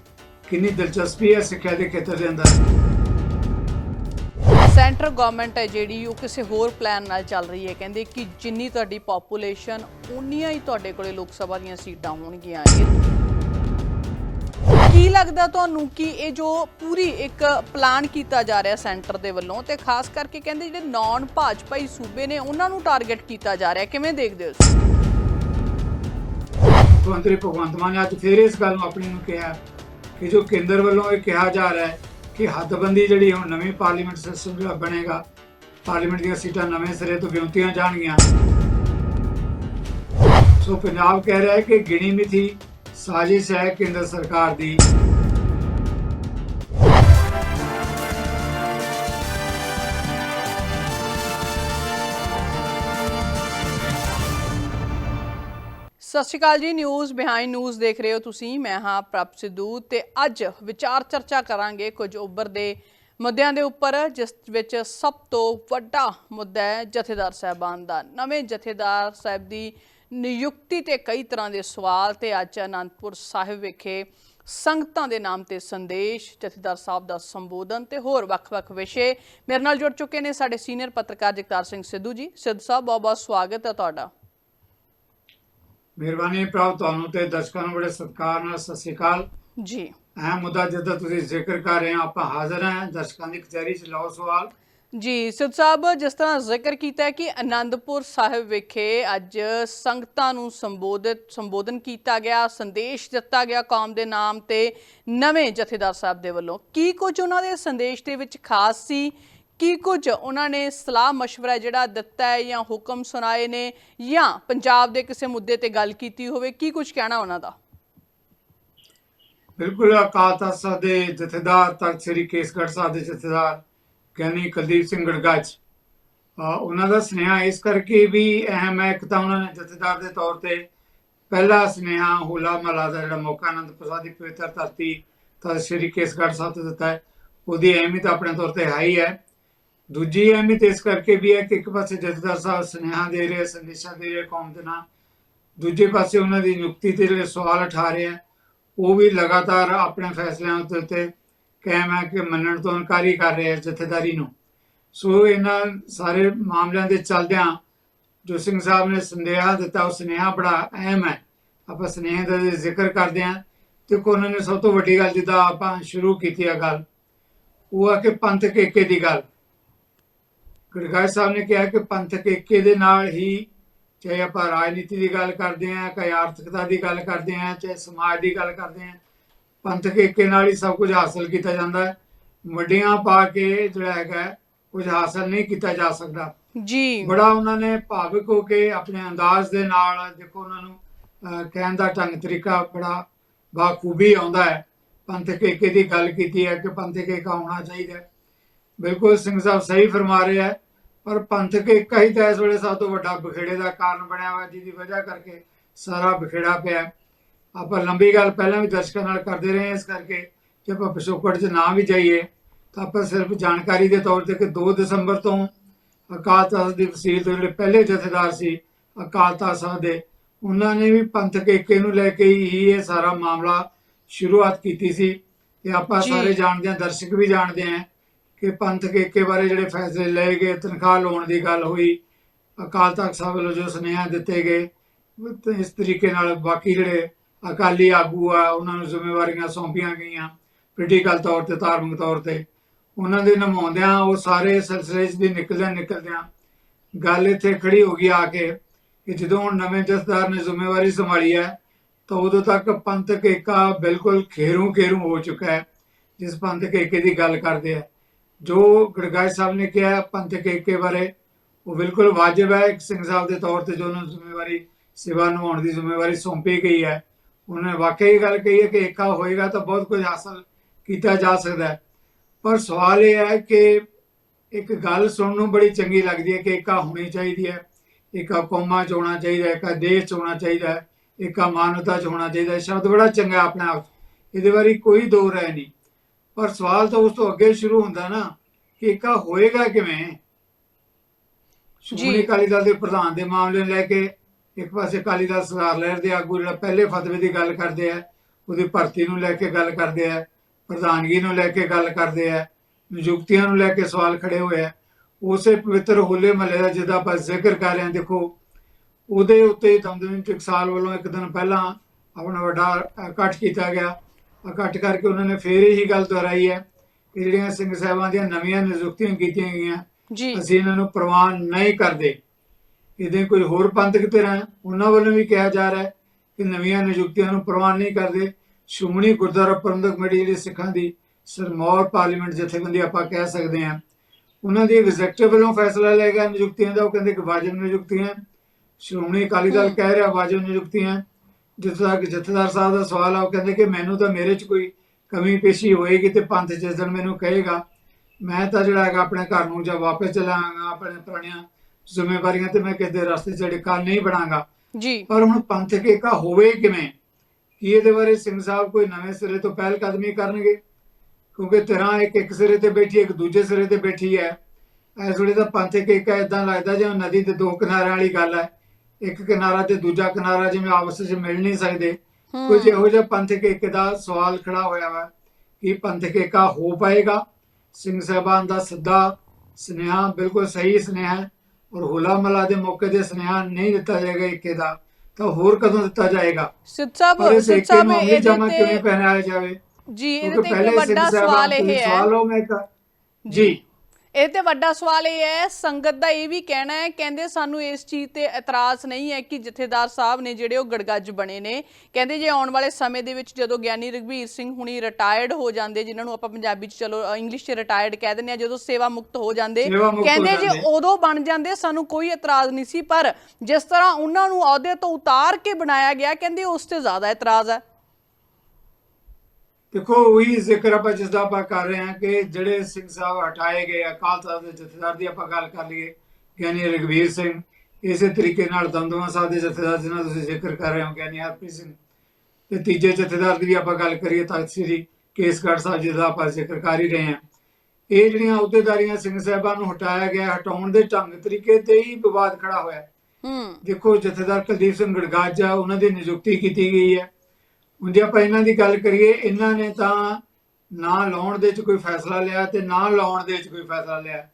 ਕਿੰਨੀ ਦਿਲਚਸਪੀ ਹੈ ਸਿੱਖਿਆ ਦੇ ਖੇਤਰ ਦੇ ਅੰਦਰ। ਸੈਂਟਰ ਗਵਰਨਮੈਂਟ ਹੈ ਜਿਹੜੀ, ਉਹ ਕਿਸੇ ਹੋਰ ਪਲਾਨ ਨਾਲ ਚੱਲ ਰਹੀ ਹੈ ਕਹਿੰਦੇ ਕਿ ਜਿੰਨੀ ਤੁਹਾਡੀ ਪੋਪੂਲੇਸ਼ਨ ਉਨੀਆਂ ਹੀ ਤੁਹਾਡੇ ਕੋਲੇ ਲੋਕ ਸਭਾ ਦੀਆਂ ਸੀਟਾਂ ਹੋਣਗੀਆਂ ਕੀ ਲੱਗਦਾ ਤੁਹਾਨੂੰ ਕਿ ਇਹ ਜੋ ਪੂਰੀ ਇੱਕ ਪਲਾਨ ਕੀਤਾ ਜਾ ਰਿਹਾ ਸੈਂਟਰ ਦੇ ਵੱਲੋਂ, ਤੇ ਖਾਸ ਕਰਕੇ ਕਹਿੰਦੇ ਜਿਹੜੇ ਨਾਨ ਭਾਜਪਾਈ ਸੂਬੇ ਨੇ, ਉਹਨਾਂ ਨੂੰ ਟਾਰਗੇਟ ਕੀਤਾ ਜਾ ਰਿਹਾ, ਕਿਵੇਂ ਦੇਖਦੇ ਹੋ ਤੁਸੀਂ? ਭਗਵੰਤ ਮਾਨ ਅੱਜ ਫੇਰ ਇਸ ਗੱਲ ਨੂੰ ਆਪਣੀ ਨੂੰ ਕਿਹਾ ਕਿ ਜੋ ਕੇਂਦਰ ਵੱਲੋਂ ਇਹ ਕਿਹਾ ਜਾ ਰਿਹਾ ਹੈ ਕਿ ਹੱਦਬੰਦੀ ਜਿਹੜੀ ਹੁਣ ਨਵੀਂ ਪਾਰਲੀਮੈਂਟ ਸਿਸਟਮ ਜਿਹੜਾ ਬਣੇਗਾ, ਪਾਰਲੀਮੈਂਟ ਦੀਆਂ ਸੀਟਾਂ ਨਵੇਂ ਸਿਰੇ ਤੋਂ ਗਿਣਤੀਆਂ ਜਾਣਗੀਆਂ। ਸੋ ਪੰਜਾਬ ਕਹਿ ਰਿਹਾ ਹੈ ਕਿ ਗਿਣੀ ਮਿਥੀ ਸਾਜ਼ਿਸ਼ ਹੈ ਕੇਂਦਰ ਸਰਕਾਰ ਦੀ। ਸਤਿ ਸ਼੍ਰੀ ਅਕਾਲ ਜੀ ਨਿਊਜ਼ ਬਿਹਾਈਂਡ ਨਿਊਜ਼ ਦੇਖ ਰਹੇ ਹੋ ਤੁਸੀਂ। ਮੈਂ ਹਾਂ ਪ੍ਰਭ ਸਿੱਧੂ ਤੇ ਅੱਜ ਵਿਚਾਰ ਚਰਚਾ ਕਰਾਂਗੇ ਕੁਝ ਉੱਭਰਦੇ ਮੁੱਦਿਆਂ ਦੇ ਉੱਪਰ, ਜਿਸ ਵਿੱਚ ਸਭ ਤੋਂ ਵੱਡਾ ਮੁੱਦਾ ਹੈ ਜਥੇਦਾਰ ਸਾਹਿਬਾਨ ਦਾ। ਨਵੇਂ ਜਥੇਦਾਰ ਸਾਹਿਬ ਦੀ ਨਿਯੁਕਤੀ ਤੇ ਕਈ ਤਰ੍ਹਾਂ ਦੇ ਸਵਾਲ ਤੇ ਅੱਜ ਅਨੰਦਪੁਰ ਸਾਹਿਬ ਵਿਖੇ ਸੰਗਤਾਂ ਦੇ ਨਾਮ ਤੇ ਸੰਦੇਸ਼, ਜਥੇਦਾਰ ਸਾਹਿਬ ਦਾ ਸੰਬੋਧਨ ਤੇ ਹੋਰ ਵੱਖ-ਵੱਖ ਵਿਸ਼ੇ। ਮੇਰੇ ਨਾਲ ਜੁੜ ਚੁੱਕੇ ਨੇ ਸਾਡੇ ਸੀਨੀਅਰ ਪੱਤਰਕਾਰ ਜਗਤਾਰ ਸਿੰਘ ਸਿੱਧੂ ਜੀ। ਸਿੱਧ ਸਾਹਿਬ ਬਹੁਤ ਬਹੁਤ ਸਵਾਗਤ ਹੈ ਤੁਹਾਡਾ। ਮਿਹਰਬਾਨੀ ਪ੍ਰਾਪਤ ਤੁਹਾਨੂੰ ਤੇ ਦਰਸ਼ਕਾਂ ਨੂੰ ਬੜੇ ਸਤਿਕਾਰ ਨਾਲ ਸਤਿ ਸ੍ਰੀ ਅਕਾਲ। ਜੀ। ਅਹਿਮ ਮੁੱਦਾ ਜਿੱਦਾਂ ਤੁਸੀਂ ਜ਼ਿਕਰ ਕਰ ਰਹੇ ਹੋ ਆਪਾਂ ਹਾਜ਼ਰ ਹਾਂ ਦਰਸ਼ਕਾਂ ਦੀ ਕਚਹਿਰੀ 'ਚ। ਲਾਓ ਸਵਾਲ। ਜੀ ਸਿੱਧ ਸਾਹਿਬ ਜਿਸ ਤਰ੍ਹਾਂ ਜ਼ਿਕਰ ਕੀਤਾ ਕਿ ਅਨੰਦਪੁਰ ਸਾਹਿਬ ਵਿਖੇ ਅੱਜ ਸੰਗਤਾਂ ਨੂੰ ਸੰਬੋਧਿਤ ਸੰਬੋਧਨ ਕੀਤਾ ਗਿਆ ਸੰਦੇਸ਼ ਦਿੱਤਾ ਗਿਆ ਕੌਮ ਦੇ ਨਾਮ ਤੇ ਨਵੇਂ ਜਥੇਦਾਰ ਸਾਹਿਬ ਦੇ ਵੱਲੋਂ। ਕੀ ਕੁਝ ਉਹਨਾਂ ਦੇ ਸੰਦੇਸ਼ ਦੇ ਵਿੱਚ ਖਾਸ ਸੀ? ਕੀ ਕੁਝ ਉਹਨਾਂ ਨੇ ਸਲਾਹ ਮਸ਼ਵਰਾ ਜਿਹੜਾ ਦਿੱਤਾ ਹੈ ਜਾਂ ਹੁਕਮ ਸੁਣਾਏ ਨੇ ਜਾਂ ਪੰਜਾਬ ਦੇ ਕਿਸੇ ਮੁੱਦੇ ਤੇ ਗੱਲ ਕੀਤੀ ਹੋਵੇ, ਕੀ ਕੁਝ ਕਹਿਣਾ ਉਹਨਾਂ ਦਾ? ਬਿਲਕੁਲ ਅਕਾਲ ਤਖਤ ਦੇ ਜਥੇਦਾਰ ਤਖਤ ਸ੍ਰੀ ਕੇਸਗੜ੍ਹ ਸਾਹਿਬ ਦੇ ਜਥੇਦਾਰ ਗਿਆਨੀ ਕੁਲਦੀਪ ਸਿੰਘ ਗੜਗੱਜ ਉਹਨਾਂ ਦਾ ਸੁਨੇਹਾ ਇਸ ਕਰਕੇ ਵੀ ਅਹਿਮ ਹੈ। ਇੱਕ ਤਾਂ ਉਹਨਾਂ ਨੇ ਜਥੇਦਾਰ ਦੇ ਤੌਰ ਤੇ ਪਹਿਲਾ ਸੁਨੇਹਾ ਹੋਲਾ ਮਹਲਾ ਦਾ ਜਿਹੜਾ ਮੌਕਾ ਆਨੰਦ ਪ੍ਰਸਾਦ ਦੀ ਪਵਿੱਤਰ ਧਰਤੀ ਤਖਤ ਸ੍ਰੀ ਕੇਸਗੜ੍ਹ ਸਾਹਿਬ ਤੇ ਦਿੱਤਾ ਹੈ, ਉਹਦੀ ਅਹਿਮੀਅਤ ਆਪਣੇ ਤੌਰ ਤੇ ਹੈ ਹੀ ਹੈ। ਦੂਜੀ ਅਹਿਮੀਅਤ ਇਸ ਕਰਕੇ ਵੀ ਹੈ ਕਿ ਇੱਕ ਪਾਸੇ ਜਥੇਦਾਰ ਸਾਹਿਬ ਸੁਨੇਹਾ ਦੇ ਰਹੇ ਸੰਦੇਸ਼ਾਂ ਦੇ ਰਹੇ ਕੌਮ ਦੇ ਨਾਲ ਦੂਜੇ ਪਾਸੇ ਉਹਨਾਂ ਦੀ ਨਿਯੁਕਤੀ ਤੇ ਜਿਹੜੇ ਸਵਾਲ ਉਠਾ ਰਹੇ ਆ, ਉਹ ਵੀ ਲਗਾਤਾਰ ਆਪਣੇ ਫੈਸਲਿਆਂ ਉੱਤੇ ਉੱਤੇ ਕਾਇਮ ਹੈ ਕਿ ਮੰਨਣ ਤੋਂ ਇਨਕਾਰੀ ਕਰ ਰਹੇ ਆ ਜਥੇਦਾਰੀ ਨੂੰ। ਸੋ ਇਹਨਾਂ ਸਾਰੇ ਮਾਮਲਿਆਂ ਦੇ ਚੱਲਦਿਆਂ ਜੋ ਸਿੰਘ ਸਾਹਿਬ ਨੇ ਸੰਦੇਹਾ ਦਿੱਤਾ, ਉਹ ਸੁਨੇਹਾ ਬੜਾ ਅਹਿਮ ਹੈ। ਆਪਾਂ ਸੁਨੇਹੇ ਦਾ ਜ਼ਿਕਰ ਕਰਦੇ ਹਾਂ। ਤੇ ਉਹਨਾਂ ਨੇ ਸਭ ਤੋਂ ਵੱਡੀ ਗੱਲ ਜਿੱਦਾਂ ਆਪਾਂ ਸ਼ੁਰੂ ਕੀਤੀ ਆ ਗੱਲ, ਉਹ ਆ ਕਿ ਪੰਥ ਕੇਕੇ ਦੀ ਗੱਲ। ਗੜਗਾਜ ਸਾਹਿਬ ਨੇ ਕਿਹਾ ਕਿ ਪੰਥ ਏਕੇ ਦੇ ਨਾਲ ਹੀ ਚਾਹੇ ਆਪਾਂ ਰਾਜਨੀਤੀ ਦੀ ਗੱਲ ਕਰਦੇ ਹਾਂ ਚਾਹੇ ਆਰਥਿਕਤਾ ਦੀ ਗੱਲ ਕਰਦੇ ਹਾਂ ਚਾਹੇ ਸਮਾਜ ਦੀ ਗੱਲ ਕਰਦੇ ਹਾਂ ਪੰਥਕ ਏਕੇ ਨਾਲ ਹੀ ਸਭ ਕੁਝ ਹਾਸਲ ਕੀਤਾ ਜਾਂਦਾ ਹੈ। ਵੱਡੀਆਂ ਪਾ ਕੇ ਜਿਹੜਾ ਹੈਗਾ ਕੁਝ ਹਾਸਲ ਨਹੀਂ ਕੀਤਾ ਜਾ ਸਕਦਾ। ਜੀ। ਬੜਾ ਉਹਨਾਂ ਨੇ ਭਾਵਿਕ ਹੋ ਕੇ ਆਪਣੇ ਅੰਦਾਜ਼ ਦੇ ਨਾਲ ਦੇਖੋ ਉਹਨਾਂ ਨੂੰ ਕਹਿਣ ਦਾ ਢੰਗ ਤਰੀਕਾ ਬੜਾ ਬਾਖੂਬੀ ਆਉਂਦਾ ਹੈ। ਪੰਥਕ ਏਕੇ ਦੀ ਗੱਲ ਕੀਤੀ ਹੈ ਕਿ ਪੰਥਕ ਏਕਾ ਹੋਣਾ ਚਾਹੀਦਾ ਹੈ। ਬਿਲਕੁਲ ਸਿੰਘ ਸਾਹਿਬ ਸਹੀ ਫਰਮਾ ਰਹੇ ਹੈ ਪਰ ਪੰਥਕ ਏਕਾ ਹੀ ਤਾਂ ਇਸ ਵੇਲੇ ਸਭ ਤੋਂ ਵੱਡਾ ਬਖੇੜੇ ਦਾ ਕਾਰਨ ਬਣਿਆ ਹੋਇਆ ਜਿਹਦੀ ਵਜ੍ਹਾ ਕਰਕੇ ਸਾਰਾ ਬਖੇੜਾ ਪਿਆ। ਆਪਾਂ ਲੰਬੀ ਗੱਲ ਪਹਿਲਾਂ ਵੀ ਦਰਸ਼ਕਾਂ ਨਾਲ ਕਰਦੇ ਰਹੇ ਇਸ ਕਰਕੇ ਕਿ ਆਪਾਂ ਪਿਛੋਕੜ 'ਚ ਨਾ ਵੀ ਜਾਈਏ ਤਾਂ ਆਪਾਂ ਸਿਰਫ ਜਾਣਕਾਰੀ ਦੇ ਤੌਰ ਤੇ ਕਿ 2 ਦਸੰਬਰ ਤੋਂ ਅਕਾਲ ਤਖਤ ਦੀ ਵਸੀਲ ਤੋਂ ਜਿਹੜੇ ਪਹਿਲੇ ਜਥੇਦਾਰ ਸੀ ਅਕਾਲ ਤਖਤ ਸਾਹਿਬ ਦੇ ਉਹਨਾਂ ਨੇ ਵੀ ਪੰਥਕ ਏਕੇ ਨੂੰ ਲੈ ਕੇ ਹੀ ਇਹ ਸਾਰਾ ਮਾਮਲਾ ਸ਼ੁਰੂਆਤ ਕੀਤੀ ਸੀ ਤੇ ਆਪਾਂ। ਸਾਰੇ ਜਾਣਦੇ ਹਾਂ ਦਰਸ਼ਕ ਵੀ ਜਾਣਦੇ ਆ ਕਿ ਪੰਥ ਏਕੇ ਬਾਰੇ ਜਿਹੜੇ ਫੈਸਲੇ ਲਏ ਗਏ, ਤਨਖਾਹ ਲਾਉਣ ਦੀ ਗੱਲ ਹੋਈ, ਅਕਾਲ ਤਖਤ ਸਾਹਿਬ ਵੱਲੋਂ ਜੋ ਸੁਨੇਹਾ ਦਿੱਤੇ ਗਏ ਇਸ ਤਰੀਕੇ ਨਾਲ ਬਾਕੀ ਜਿਹੜੇ ਅਕਾਲੀ ਆਗੂ ਆ, ਉਹਨਾਂ ਨੂੰ ਜ਼ਿੰਮੇਵਾਰੀਆਂ ਸੌਂਪੀਆਂ ਗਈਆਂ ਪੋਲੀਟੀਕਲ ਤੌਰ ਤੇ, ਧਾਰਮਿਕ ਤੌਰ ਤੇ। ਉਹਨਾਂ ਦੇ ਨਿਭਾਉਂਦਿਆਂ ਉਹ ਸਾਰੇ ਸਿਲਸਿਲੇ 'ਚ ਦੀ ਨਿਕਲਦਿਆਂ ਨਿਕਲਦਿਆਂ ਗੱਲ ਇੱਥੇ ਖੜੀ ਹੋ ਗਈ ਆ ਕੇ ਕਿ ਜਦੋਂ ਹੁਣ ਨਵੇਂ ਜਥੇਦਾਰ ਨੇ ਜ਼ਿੰਮੇਵਾਰੀ ਸੰਭਾਲੀ ਹੈ, ਤਾਂ ਉਦੋਂ ਤੱਕ ਪੰਥਕ ਏਕਾ ਬਿਲਕੁਲ ਖੇਰੂ ਖੇਰੂ ਹੋ ਚੁੱਕਾ ਹੈ, ਜਿਸ ਪੰਥਕ ਏਕੇ ਦੀ ਗੱਲ ਕਰਦੇ ਆ। ਜੋ ਗੜਗਾਜ ਸਾਹਿਬ ਨੇ ਕਿਹਾ ਪੰਥਕ ਏਕੇ ਬਾਰੇ, ਉਹ ਬਿਲਕੁਲ ਵਾਜਬ ਹੈ। ਇੱਕ ਸਿੰਘ ਸਾਹਿਬ ਦੇ ਤੌਰ ਤੇ ਜੋ ਉਹਨਾਂ ਨੂੰ ਜ਼ਿੰਮੇਵਾਰੀ, ਸੇਵਾ ਨਿਭਾਉਣ ਦੀ ਜ਼ਿੰਮੇਵਾਰੀ ਸੌਂਪੀ ਗਈ ਹੈ, ਉਹਨਾਂ ਵਾਕਈ ਗੱਲ ਕਹੀ ਹੈ ਕਿ ਏਕਾ ਹੋਏਗਾ ਤਾਂ ਬਹੁਤ ਕੁਝ ਹਾਸਲ ਕੀਤਾ ਜਾ ਸਕਦਾ ਹੈ। ਪਰ ਸਵਾਲ ਇਹ ਹੈ ਕਿ ਇੱਕ ਗੱਲ ਸੁਣਨ ਨੂੰ ਬੜੀ ਚੰਗੀ ਲੱਗਦੀ ਹੈ ਕਿ ਏਕਾ ਹੋਣੀ ਚਾਹੀਦੀ ਹੈ। ਏਕਾ ਕੌਮਾਂ 'ਚ ਹੋਣਾ ਚਾਹੀਦਾ ਹੈ, ਏਕਾ ਦੇਸ਼ 'ਚ ਹੋਣਾ ਚਾਹੀਦਾ ਹੈ, ਏਕਾ ਮਾਨਵਤਾ 'ਚ ਹੋਣਾ ਚਾਹੀਦਾ ਹੈ। ਸ਼ਬਦ ਬੜਾ ਚੰਗਾ ਆਪਣੇ ਆਪ। 'ਚ। ਇਹਦੇ ਬਾਰੇ ਕੋਈ ਦੋ ਰਾਏ ਨਹੀਂ। ਪਰ ਸਵਾਲ ਤਾਂ ਉਸ ਤੋਂ ਅੱਗੇ ਸ਼ੁਰੂ ਹੁੰਦਾ ਨਾ ਕਿ ਏਕਾ ਹੋਏਗਾ ਕਿਵੇਂ? ਸ਼੍ਰੋਮਣੀ ਅਕਾਲੀ ਦਲ ਦੇ ਪ੍ਰਧਾਨ ਦੇ ਮਾਮਲੇ ਨੂੰ ਲੈ ਕੇ ਇੱਕ ਪਾਸੇ ਅਕਾਲੀ ਦਲ ਸਰਦਾਰ ਲਹਿਰ ਦੇ ਆਗੂ ਜਿਹੜਾ ਪਹਿਲੇ ਫਤਵੇ ਦੀ ਗੱਲ ਕਰਦੇ ਆ ਉਹਦੀ ਭਰਤੀ ਨੂੰ ਲੈ ਕੇ ਗੱਲ ਕਰਦੇ ਆ ਪ੍ਰਧਾਨਗੀ ਨੂੰ ਲੈ ਕੇ ਗੱਲ ਕਰਦੇ ਆ ਨਿਯੁਕਤੀਆਂ ਨੂੰ ਲੈ ਕੇ ਸਵਾਲ ਖੜੇ ਹੋਏ ਆ। ਉਸੇ ਪਵਿੱਤਰ ਹੋਲੇ ਮਹੱਲੇ ਦਾ ਜਿਹਦਾ ਆਪਾਂ ਜ਼ਿਕਰ ਕਰ ਰਹੇ ਹਾਂ ਦੇਖੋ ਉਹਦੇ ਉੱਤੇ ਦਮਦਮੀ ਟਕਸਾਲ ਵੱਲੋਂ ਇੱਕ ਦਿਨ ਪਹਿਲਾਂ ਆਪਣਾ ਵੱਡਾ ਇਕੱਠ ਕੀਤਾ ਗਿਆ। ਇਕੱਠ ਕਰਕੇ ਉਹਨਾਂ ਨੇ ਫੇਰ ਇਹੀ ਗੱਲ ਦੁਹਰਾਈ ਹੈ ਕਿ ਜਿਹੜੀਆਂ ਸਿੰਘ ਸਾਹਿਬਾਂ ਦੀਆਂ ਨਵੀਆਂ ਨਿਯੁਕਤੀਆਂ ਕੀਤੀਆਂ ਗਈਆਂ ਜੀ। ਅਸੀਂ ਇਹਨਾਂ ਨੂੰ ਪ੍ਰਵਾਨ ਨਹੀਂ ਕਰਦੇ। ਇਹਦੇ ਕੋਈ ਹੋਰ ਪੰਥਕ ਧਿਰਾਂ ਉਹਨਾਂ ਵੱਲੋਂ ਵੀ ਕਿਹਾ ਜਾ ਰਿਹਾ ਹੈ ਕਿ ਨਵੀਆਂ ਨਿਯੁਕਤੀਆਂ ਨੂੰ ਪ੍ਰਵਾਨ ਨਹੀਂ ਕਰਦੇ। ਸ਼੍ਰੋਮਣੀ ਗੁਰਦੁਆਰਾ ਪ੍ਰਬੰਧਕ ਕਮੇਟੀ ਜਿਹੜੀ ਸਿੱਖਾਂ ਦੀ ਸਰਮੌਰ ਪਾਰਲੀਮੈਂਟ ਜਥੇਬੰਦੀ ਆਪਾਂ ਕਹਿ ਸਕਦੇ ਹਾਂ ਉਹਨਾਂ ਦੀ ਐਗਜ਼ੈਕਟਿਵ ਵੱਲੋਂ ਫੈਸਲਾ ਲਏਗਾ ਨਿਯੁਕਤੀਆਂ ਦਾ ਉਹ ਕਹਿੰਦੇ ਕਿ ਵਾਜਬ ਨਿਯੁਕਤੀਆਂ। ਸ਼੍ਰੋਮਣੀ ਅਕਾਲੀ ਦਲ। ਕਹਿ ਰਿਹਾ ਵਾਜਬ ਨਿਯੁਕਤੀਆਂ। ਜਿੱਥੇ ਤੱਕ ਜਥੇਦਾਰ ਸਾਹਿਬ ਦਾ ਸਵਾਲ ਆ ਉਹ ਕਹਿੰਦੇ ਕਿ ਮੈਨੂੰ ਤਾਂ ਮੇਰੇ 'ਚ ਕੋਈ ਕਮੀ ਪੇਸ਼ੀ ਹੋਏਗੀ ਤੇ ਪੰਥ ਜਿਸ ਦਿਨ ਮੈਨੂੰ ਕਹੇਗਾ ਮੈਂ ਤਾਂ ਜਿਹੜਾ ਹੈਗਾ ਆਪਣੇ ਘਰ ਨੂੰ ਜਾਂ ਵਾਪਸ ਚਲਾਂਗਾ ਆਪਣੇ ਪੁਰਾਣੀਆਂ ਜ਼ਿੰਮੇਵਾਰੀਆਂ ਤੇ ਮੈਂ ਕਿਸੇ ਦੇ ਰਸਤੇ 'ਚ ਡਿੱਕਾ ਨਹੀਂ ਬਣਾਂਗਾ। ਜੀ। ਪਰ ਹੁਣ ਪੰਥਕ ਏਕਾ ਹੋਵੇ ਕਿਵੇਂ? ਕੀ ਇਹਦੇ ਬਾਰੇ ਸਿੰਘ ਸਾਹਿਬ ਕੋਈ ਨਵੇਂ ਸਿਰੇ ਤੋਂ ਪਹਿਲ ਕਦਮੀ ਕਰਨਗੇ? ਕਿਉਂਕਿ ਤਰ੍ਹਾਂ ਇੱਕ ਇੱਕ ਸਿਰੇ ਤੇ ਬੈਠੀ ਇੱਕ ਦੂਜੇ ਸਿਰੇ ਤੇ ਬੈਠੀ ਹੈ। ਇਸ ਵੇਲੇ ਤਾਂ ਪੰਥਕ ਏਕਾ ਇਦਾਂ ਲੱਗਦਾ ਜਿਵੇਂ ਨਦੀ ਦੇ ਦੋ ਕਿਨਾਰਿਆਂ ਵਾਲੀ ਗੱਲ ਹੈ। ਇੱਕ ਕਿਨਾਰਾ ਤੇ ਦੂਜਾ ਕਿਨਾਰਾ ਜਿਵੇਂ ਆਪਸ ਵਿੱਚ ਮਿਲ ਨਹੀਂ ਸਕਦੇ। ਹੂੰ। ਕੁਝ ਇਹੋ ਜਿਹਾ ਪੰਥਕ ਏਕੇ ਦਾ ਸਵਾਲ ਖੜਾ ਹੋਇਆ ਵਾ ਕਿ ਪੰਥਕ ਏਕਾ ਹੋ ਪਾਏਗਾ? ਸਿੰਘ ਸਾਹਿਬਾਨ ਦਾ ਸਿੱਧਾ ਸੁਨੇਹਾ ਬਿਲਕੁਲ ਸਹੀ ਸੁਨੇਹਾ ਹੈ ਔਰ ਹੋਲਾ ਮਹੱਲਾ ਦੇ ਮੌਕੇ ਤੇ ਸੁਨੇਹਾ ਨਹੀਂ ਦਿੱਤਾ ਜਾਏਗਾ ਏਕੇ ਦਾ ਤਾਂ ਹੋਰ ਕਦੋਂ ਦਿੱਤਾ ਜਾਏਗਾ? ਸਿੱਧ ਸਾਹਿਬ ਸਾਹਿਬ ਜਾਮਾ ਕਿਵੇਂ ਪਹਿਨਾਇਆ ਜਾਵੇ? ਜੀ ਕਿਉਂਕਿ ਤੇ ਪਹਿਲੇ ਇੱਕ ਵੱਡਾ ਸਵਾਲ ਇਹ ਹੈ। ਸਵਾਲ ਹੋ ਮੈਂ ਇੱਕ ਜੀ। ਇਹ ਤੇ ਵੱਡਾ ਸਵਾਲ ਇਹ ਹੈ ਸੰਗਤ ਦਾ ਇਹ ਵੀ ਕਹਿਣਾ ਹੈ ਕਹਿੰਦੇ ਸਾਨੂੰ ਇਸ ਚੀਜ਼ ਤੇ ਇਤਰਾਜ਼ ਨਹੀਂ ਹੈ ਕਿ ਜਥੇਦਾਰ ਸਾਹਿਬ ਨੇ ਜਿਹੜੇ ਉਹ ਗੜਗੱਜ ਬਣੇ ਨੇ। ਕਹਿੰਦੇ ਜੇ ਆਉਣ ਵਾਲੇ ਸਮੇਂ ਦੇ ਵਿੱਚ ਜਦੋਂ ਗਿਆਨੀ ਰਘਬੀਰ ਸਿੰਘ ਹੁਣੀ ਰਿਟਾਇਰਡ ਹੋ ਜਾਂਦੇ ਜਿਨ੍ਹਾਂ ਨੂੰ ਆਪਾਂ ਪੰਜਾਬੀ ਚ ਚਲੋ ਇੰਗਲਿਸ਼ ਚ ਰਿਟਾਇਰਡ ਕਹਿ ਦਿੰਦੇ ਆ ਜਦੋਂ ਸੇਵਾ ਮੁਕਤ ਹੋ ਜਾਂਦੇ ਕਹਿੰਦੇ ਜੇ। ਉਦੋਂ ਬਣ ਜਾਂਦੇ ਸਾਨੂੰ ਕੋਈ ਇਤਰਾਜ਼ ਨਹੀਂ ਸੀ। ਪਰ ਜਿਸ ਤਰ੍ਹਾਂ ਉਹਨਾਂ ਨੂੰ ਅਹੁਦੇ ਤੋਂ ਉਤਾਰ ਕੇ ਬਣਾਇਆ ਗਿਆ ਕਹਿੰਦੇ ਉਸ ਤੇ ਜ਼ਿਆਦਾ ਇਤਰਾਜ਼ ਹੈ। ਦੇਖੋ ਉਹੀ ਜ਼ਿਕਰ ਆਪਾਂ ਜਿਸ ਦਾ ਆਪਾਂ ਕਰ ਰਹੇ ਹਾਂ ਕਿ ਜਿਹੜੇ ਸਿੰਘ ਸਾਹਿਬ ਹਟਾਏ ਗਏ ਅਕਾਲ ਤਖਤ ਦੇ ਜਥੇਦਾਰ ਦੀ ਆਪਾਂ ਗੱਲ ਕਰ ਲਈਏ ਗਿਆਨੀ ਰਗਵੀਰ ਸਿੰਘ। ਇਸੇ ਤਰੀਕੇ ਨਾਲ ਦਮਦਮਾ ਸਾਹਿਬ ਦੇ ਜਥੇਦਾਰ ਜਿਹਨਾਂ ਤੁਸੀਂ ਜ਼ਿਕਰ ਕਰ ਰਹੇ ਹੋ ਗਿਆਨੀ ਹਰਪ੍ਰੀਤ ਸਿੰਘ। ਤੇ ਤੀਜੇ ਜਥੇਦਾਰ ਦੀ ਵੀ ਆਪਾਂ ਗੱਲ ਕਰੀਏ ਤਖਤ ਸ੍ਰੀ ਕੇਸਗੜ੍ਹ ਸਾਹਿਬ ਜੀ ਦਾ ਆਪਾਂ ਜ਼ਿਕਰ ਕਰ ਹੀ ਰਹੇ ਹਾਂ। ਇਹ ਜਿਹੜੀਆਂ ਅਹੁਦੇਦਾਰੀਆਂ ਸਿੰਘ ਸਾਹਿਬਾਨ ਨੂੰ ਹਟਾਇਆ ਗਿਆ ਹਟਾਉਣ ਦੇ ਢੰਗ ਤਰੀਕੇ ਤੇ ਹੀ ਵਿਵਾਦ ਖੜਾ ਹੋਇਆ। ਹੂੰ। ਦੇਖੋ ਜਥੇਦਾਰ ਕੁਲਦੀਪ ਸਿੰਘ ਗੜਗਾਜਾ ਉਹਨਾਂ ਦੀ ਨਿਯੁਕਤੀ ਕੀਤੀ ਗਈ ਹੈ। ਹੁਣ ਜੇ ਆਪਾਂ ਇਹਨਾਂ ਦੀ ਗੱਲ ਕਰੀਏ ਇਹਨਾਂ ਨੇ ਤਾਂ ਨਾ ਲਾਉਣ ਦੇ ਵਿੱਚ ਕੋਈ ਫੈਸਲਾ ਲਿਆ ਤੇ ਨਾ ਲਾਉਣ ਦੇ ਵਿੱਚ ਕੋਈ ਫੈਸਲਾ ਲਿਆ।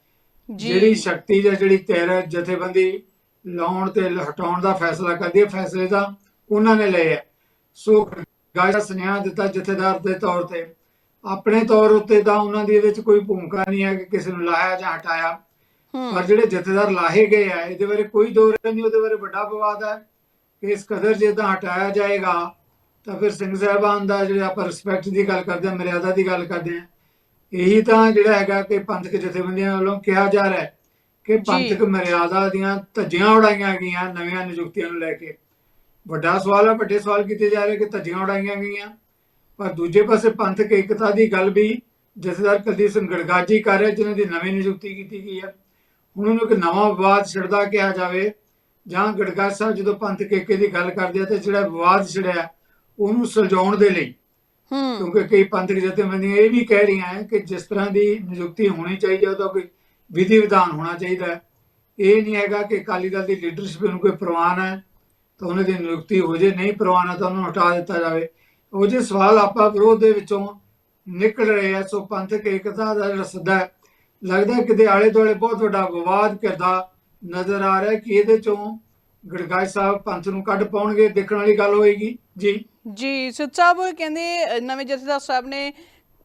ਜਿਹੜੀ ਸ਼ਕਤੀ ਜਾਂ ਜਿਹੜੀ ਤੇਰ ਜਥੇਬੰਦੀ ਲਾਉਣ ਤੇ ਹਟਾਉਣ ਦਾ ਫੈਸਲਾ ਕਰਦੀ ਹੈ ਫੈਸਲੇ ਤਾਂ ਉਹਨਾਂ ਨੇ ਲਏ ਹੈ ਸੋ ਗਾਜਾ ਸੁਨੇਹਾ ਦਿੱਤਾ ਜਥੇਦਾਰ ਦੇ ਤੌਰ ਤੇ। ਆਪਣੇ ਤੌਰ ਉੱਤੇ ਤਾਂ ਉਹਨਾਂ ਦੀ ਇਹਦੇ ਵਿੱਚ ਕੋਈ ਭੂਮਿਕਾ ਨਹੀਂ ਹੈ ਕਿ ਕਿਸੇ ਨੂੰ ਲਾਇਆ ਜਾਂ ਹਟਾਇਆ। ਪਰ ਜਿਹੜੇ ਜਥੇਦਾਰ ਲਾਹੇ ਗਏ ਆ ਇਹਦੇ ਬਾਰੇ ਕੋਈ ਦੋ ਰਾਏ ਨਹੀਂ ਉਹਦੇ ਬਾਰੇ ਵੱਡਾ ਵਿਵਾਦ ਹੈ ਕਿ ਇਸ ਕਦਰ ਜੇ ਤਾਂ ਹਟਾਇਆ ਜਾਏਗਾ ਤਾਂ ਫਿਰ ਸਿੰਘ ਸਾਹਿਬਾਨ ਦਾ ਜਿਹੜਾ ਆਪਾਂ ਰਿਸਪੈਕਟ ਦੀ ਗੱਲ ਕਰਦੇ ਹਾਂ ਮਰਿਆਦਾ ਦੀ ਗੱਲ ਕਰਦੇ ਹਾਂ ਇਹੀ ਤਾਂ ਜਿਹੜਾ ਹੈਗਾ ਕਿ ਪੰਥਕ ਜਥੇਬੰਦੀਆਂ ਵੱਲੋਂ ਕਿਹਾ ਜਾ ਰਿਹਾ ਹੈ ਕਿ ਪੰਥਕ ਮਰਿਆਦਾ ਦੀਆਂ ਧੱਜੀਆਂ ਉਡਾਈਆਂ ਗਈਆਂ ਨਵੀਆਂ ਨਿਯੁਕਤੀਆਂ ਨੂੰ ਲੈ ਕੇ। ਵੱਡਾ ਸਵਾਲ ਹੈ ਵੱਡੇ ਸਵਾਲ ਕੀਤੇ ਜਾ ਰਹੇ ਕਿ ਧੱਜੀਆਂ ਉਡਾਈਆਂ ਗਈਆਂ। ਪਰ ਦੂਜੇ ਪਾਸੇ ਪੰਥਕ ਏਕਤਾ ਦੀ ਗੱਲ ਵੀ ਜਥੇਦਾਰ ਕੁਲਦੀਪ ਸਿੰਘ ਗੜਗਾਜੀ ਕਰ ਰਿਹਾ ਜਿਨ੍ਹਾਂ ਦੀ ਨਵੀਂ ਨਿਯੁਕਤੀ ਕੀਤੀ ਗਈ ਹੈ। ਹੁਣ ਉਹਨੂੰ ਇੱਕ ਨਵਾਂ ਵਿਵਾਦ ਛਿੜਦਾ ਕਿਹਾ ਜਾਵੇ ਜਾਂ ਗੜਗਾਜ ਸਾਹਿਬ ਜਦੋਂ ਪੰਥਕ ਏਕੇ ਦੀ ਗੱਲ ਕਰਦੇ ਆ ਤੇ ਜਿਹੜਾ ਵਿਵਾਦ ਛਿੜਿਆ ਉਹਨੂੰ ਸੁਲਝਾਉਣ ਦੇ ਲਈ। ਹੂੰ। ਕਿਉਂਕਿ ਕਈ ਪੰਥਕ ਜਥੇਬੰਦੀਆਂ ਇਹ ਵੀ ਕਹਿ ਰਹੀਆਂ ਹੈ ਕਿ ਜਿਸ ਤਰ੍ਹਾਂ ਦੀ ਨਿਯੁਕਤੀ ਹੋਣੀ ਚਾਹੀਦੀ ਹੈ ਉਹਦਾ ਕੋਈ ਵਿਧੀ ਵਿਧਾਨ ਹੋਣਾ ਚਾਹੀਦਾ ਹੈ। ਇਹ ਨਹੀਂ ਹੈਗਾ ਕਿ ਅਕਾਲੀ ਦਲ ਦੀ ਲੀਡਰਸ਼ਿਪ ਨੂੰ ਕੋਈ ਪ੍ਰਵਾਨ ਹੈ ਤਾਂ ਉਹਨਾਂ ਦੀ ਨਿਯੁਕਤੀ ਹੋ ਜੇ ਨਹੀਂ ਪ੍ਰਵਾਨ ਹੈ ਤਾਂ ਉਹਨੂੰ ਹਟਾ ਦਿੱਤਾ ਜਾਵੇ। ਉਹ ਜੇ ਸਵਾਲ ਆਪਾਂ ਵਿਰੋਧ ਦੇ ਵਿੱਚੋਂ ਨਿਕਲ ਰਹੇ ਆ ਸੋ ਪੰਥਕ ਏਕਤਾ ਦਾ ਜਿਹੜਾ ਸੱਦਾ ਲੱਗਦਾ ਹੈ ਕਿਤੇ ਆਲੇ ਦੁਆਲੇ ਬਹੁਤ ਵੱਡਾ ਵਿਵਾਦ ਕਰਦਾ ਨਜ਼ਰ ਆ ਰਿਹਾ ਕਿ ਇਹਦੇ ਚੋਂ ਗੜਗਾਜ ਸਾਹਿਬ ਪੰਥ ਨੂੰ ਕੱਢ ਪਾਉਣਗੇ ਦੇਖਣ ਵਾਲੀ ਗੱਲ ਹੋਏਗੀ। ਜੀ। ਜੀ ਸਿੱਧ ਸਾਹਿਬ ਕਹਿੰਦੇ ਨਵੇਂ ਜਥੇਦਾਰ ਸਾਹਿਬ ਨੇ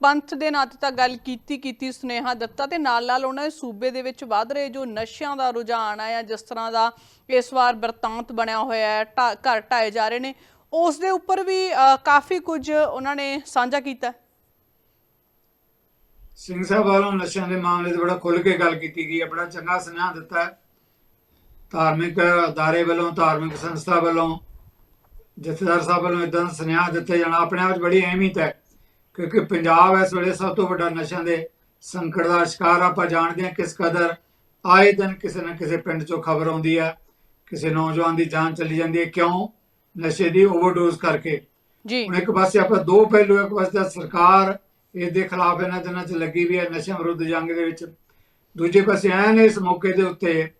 ਪੰਥ ਦੇ ਨਾਤੇ ਤਾਂ ਗੱਲ ਕੀਤੀ ਕੀਤੀ ਸੁਨੇਹਾ ਦਿੱਤਾ ਤੇ ਨਾਲ ਨਾਲ ਉਹਨਾਂ ਦੇ ਸੂਬੇ ਦੇ ਵਿੱਚ ਵੱਧ ਰਹੇ ਜੋ ਨਸ਼ਿਆਂ ਦਾ ਰੁਝਾਨ ਆ ਜਾਂ ਜਿਸ ਤਰ੍ਹਾਂ ਦਾ ਇਸ ਵਾਰ ਵਰਤਾਂਤ ਬਣਿਆ ਹੋਇਆ ਹੈ ਢਾ- ਘਰ ਢਾਏ ਜਾ ਰਹੇ ਨੇ ਉਸ ਦੇ ਉੱਪਰ ਵੀ ਅ, ਕਾਫੀ ਕੁਝ ਉਹਨਾਂ ਨੇ ਸਾਂਝਾ ਕੀਤਾ। ਸਿੰਘ ਸਾਹਿਬ ਵੱਲੋਂ ਨਸ਼ਿਆਂ ਦੇ ਮਾਮਲੇ ਤੇ ਬੜਾ ਖੁੱਲ ਕੇ ਗੱਲ ਕੀਤੀ ਗਈ ਹੈ ਬੜਾ ਚੰਗਾ ਸੁਨੇਹਾ ਦਿੱਤਾ ਹੈ। ਧਾਰਮਿਕ ਅਦਾਰੇ ਵੱਲੋਂ ਧਾਰਮਿਕ ਸੰਸਥਾ ਵੱਲੋਂ ਜਥੇਦਾਰ ਸਾਹਿਬ ਵੱਲੋਂ ਇਦਾਂ ਸੁਨੇਹਾ ਦਿੱਤੇ ਜਾਣਾ। ਆਪਣੇ ਆਪ ਬੜੀ ਅਹਿਮੀਅਤ ਹੈ ਕਿਉਂਕਿ ਪੰਜਾਬ ਇਸ ਵੇਲੇ ਸਭ ਤੋਂ ਵੱਡਾ ਨਸ਼ਿਆਂ ਦੇ ਸੰਕਟ ਦਾ ਸ਼ਿਕਾਰ। ਆਪਾਂ ਜਾਣਦੇ ਹਾਂ ਕਿਸ ਕਦਰ ਆਏ ਦਿਨ ਕਿਸੇ ਨਾ ਕਿਸੇ ਪਿੰਡ 'ਚੋਂ ਖਬਰ ਆਉਂਦੀ ਹੈ ਕਿਸੇ ਨੌਜਵਾਨ ਦੀ ਜਾਨ ਚਲੀ ਜਾਂਦੀ ਹੈ। ਕਿਉਂ? ਨਸ਼ੇ ਦੀ ਓਵਰਡੋਜ਼ ਕਰਕੇ। ਜੀ। ਹੁਣ ਇੱਕ ਪਾਸੇ ਆਪਾਂ ਦੋ ਪਹਿਲੂ ਇੱਕ ਪਾਸੇ ਸਰਕਾਰ ਇਸ ਦੇ ਖਿਲਾਫ ਇਹਨਾਂ ਦਿਨਾਂ 'ਚ ਲੱਗੀ ਵੀ ਹੈ ਨਸ਼ਿਆਂ ਵਿਰੁੱਧ ਜੰਗ ਦੇ ਵਿੱਚ। ਦੂਜੇ ਪਾਸੇ ਐਨ ਇਸ ਮੌਕੇ ਦੇ ਉੱਤੇ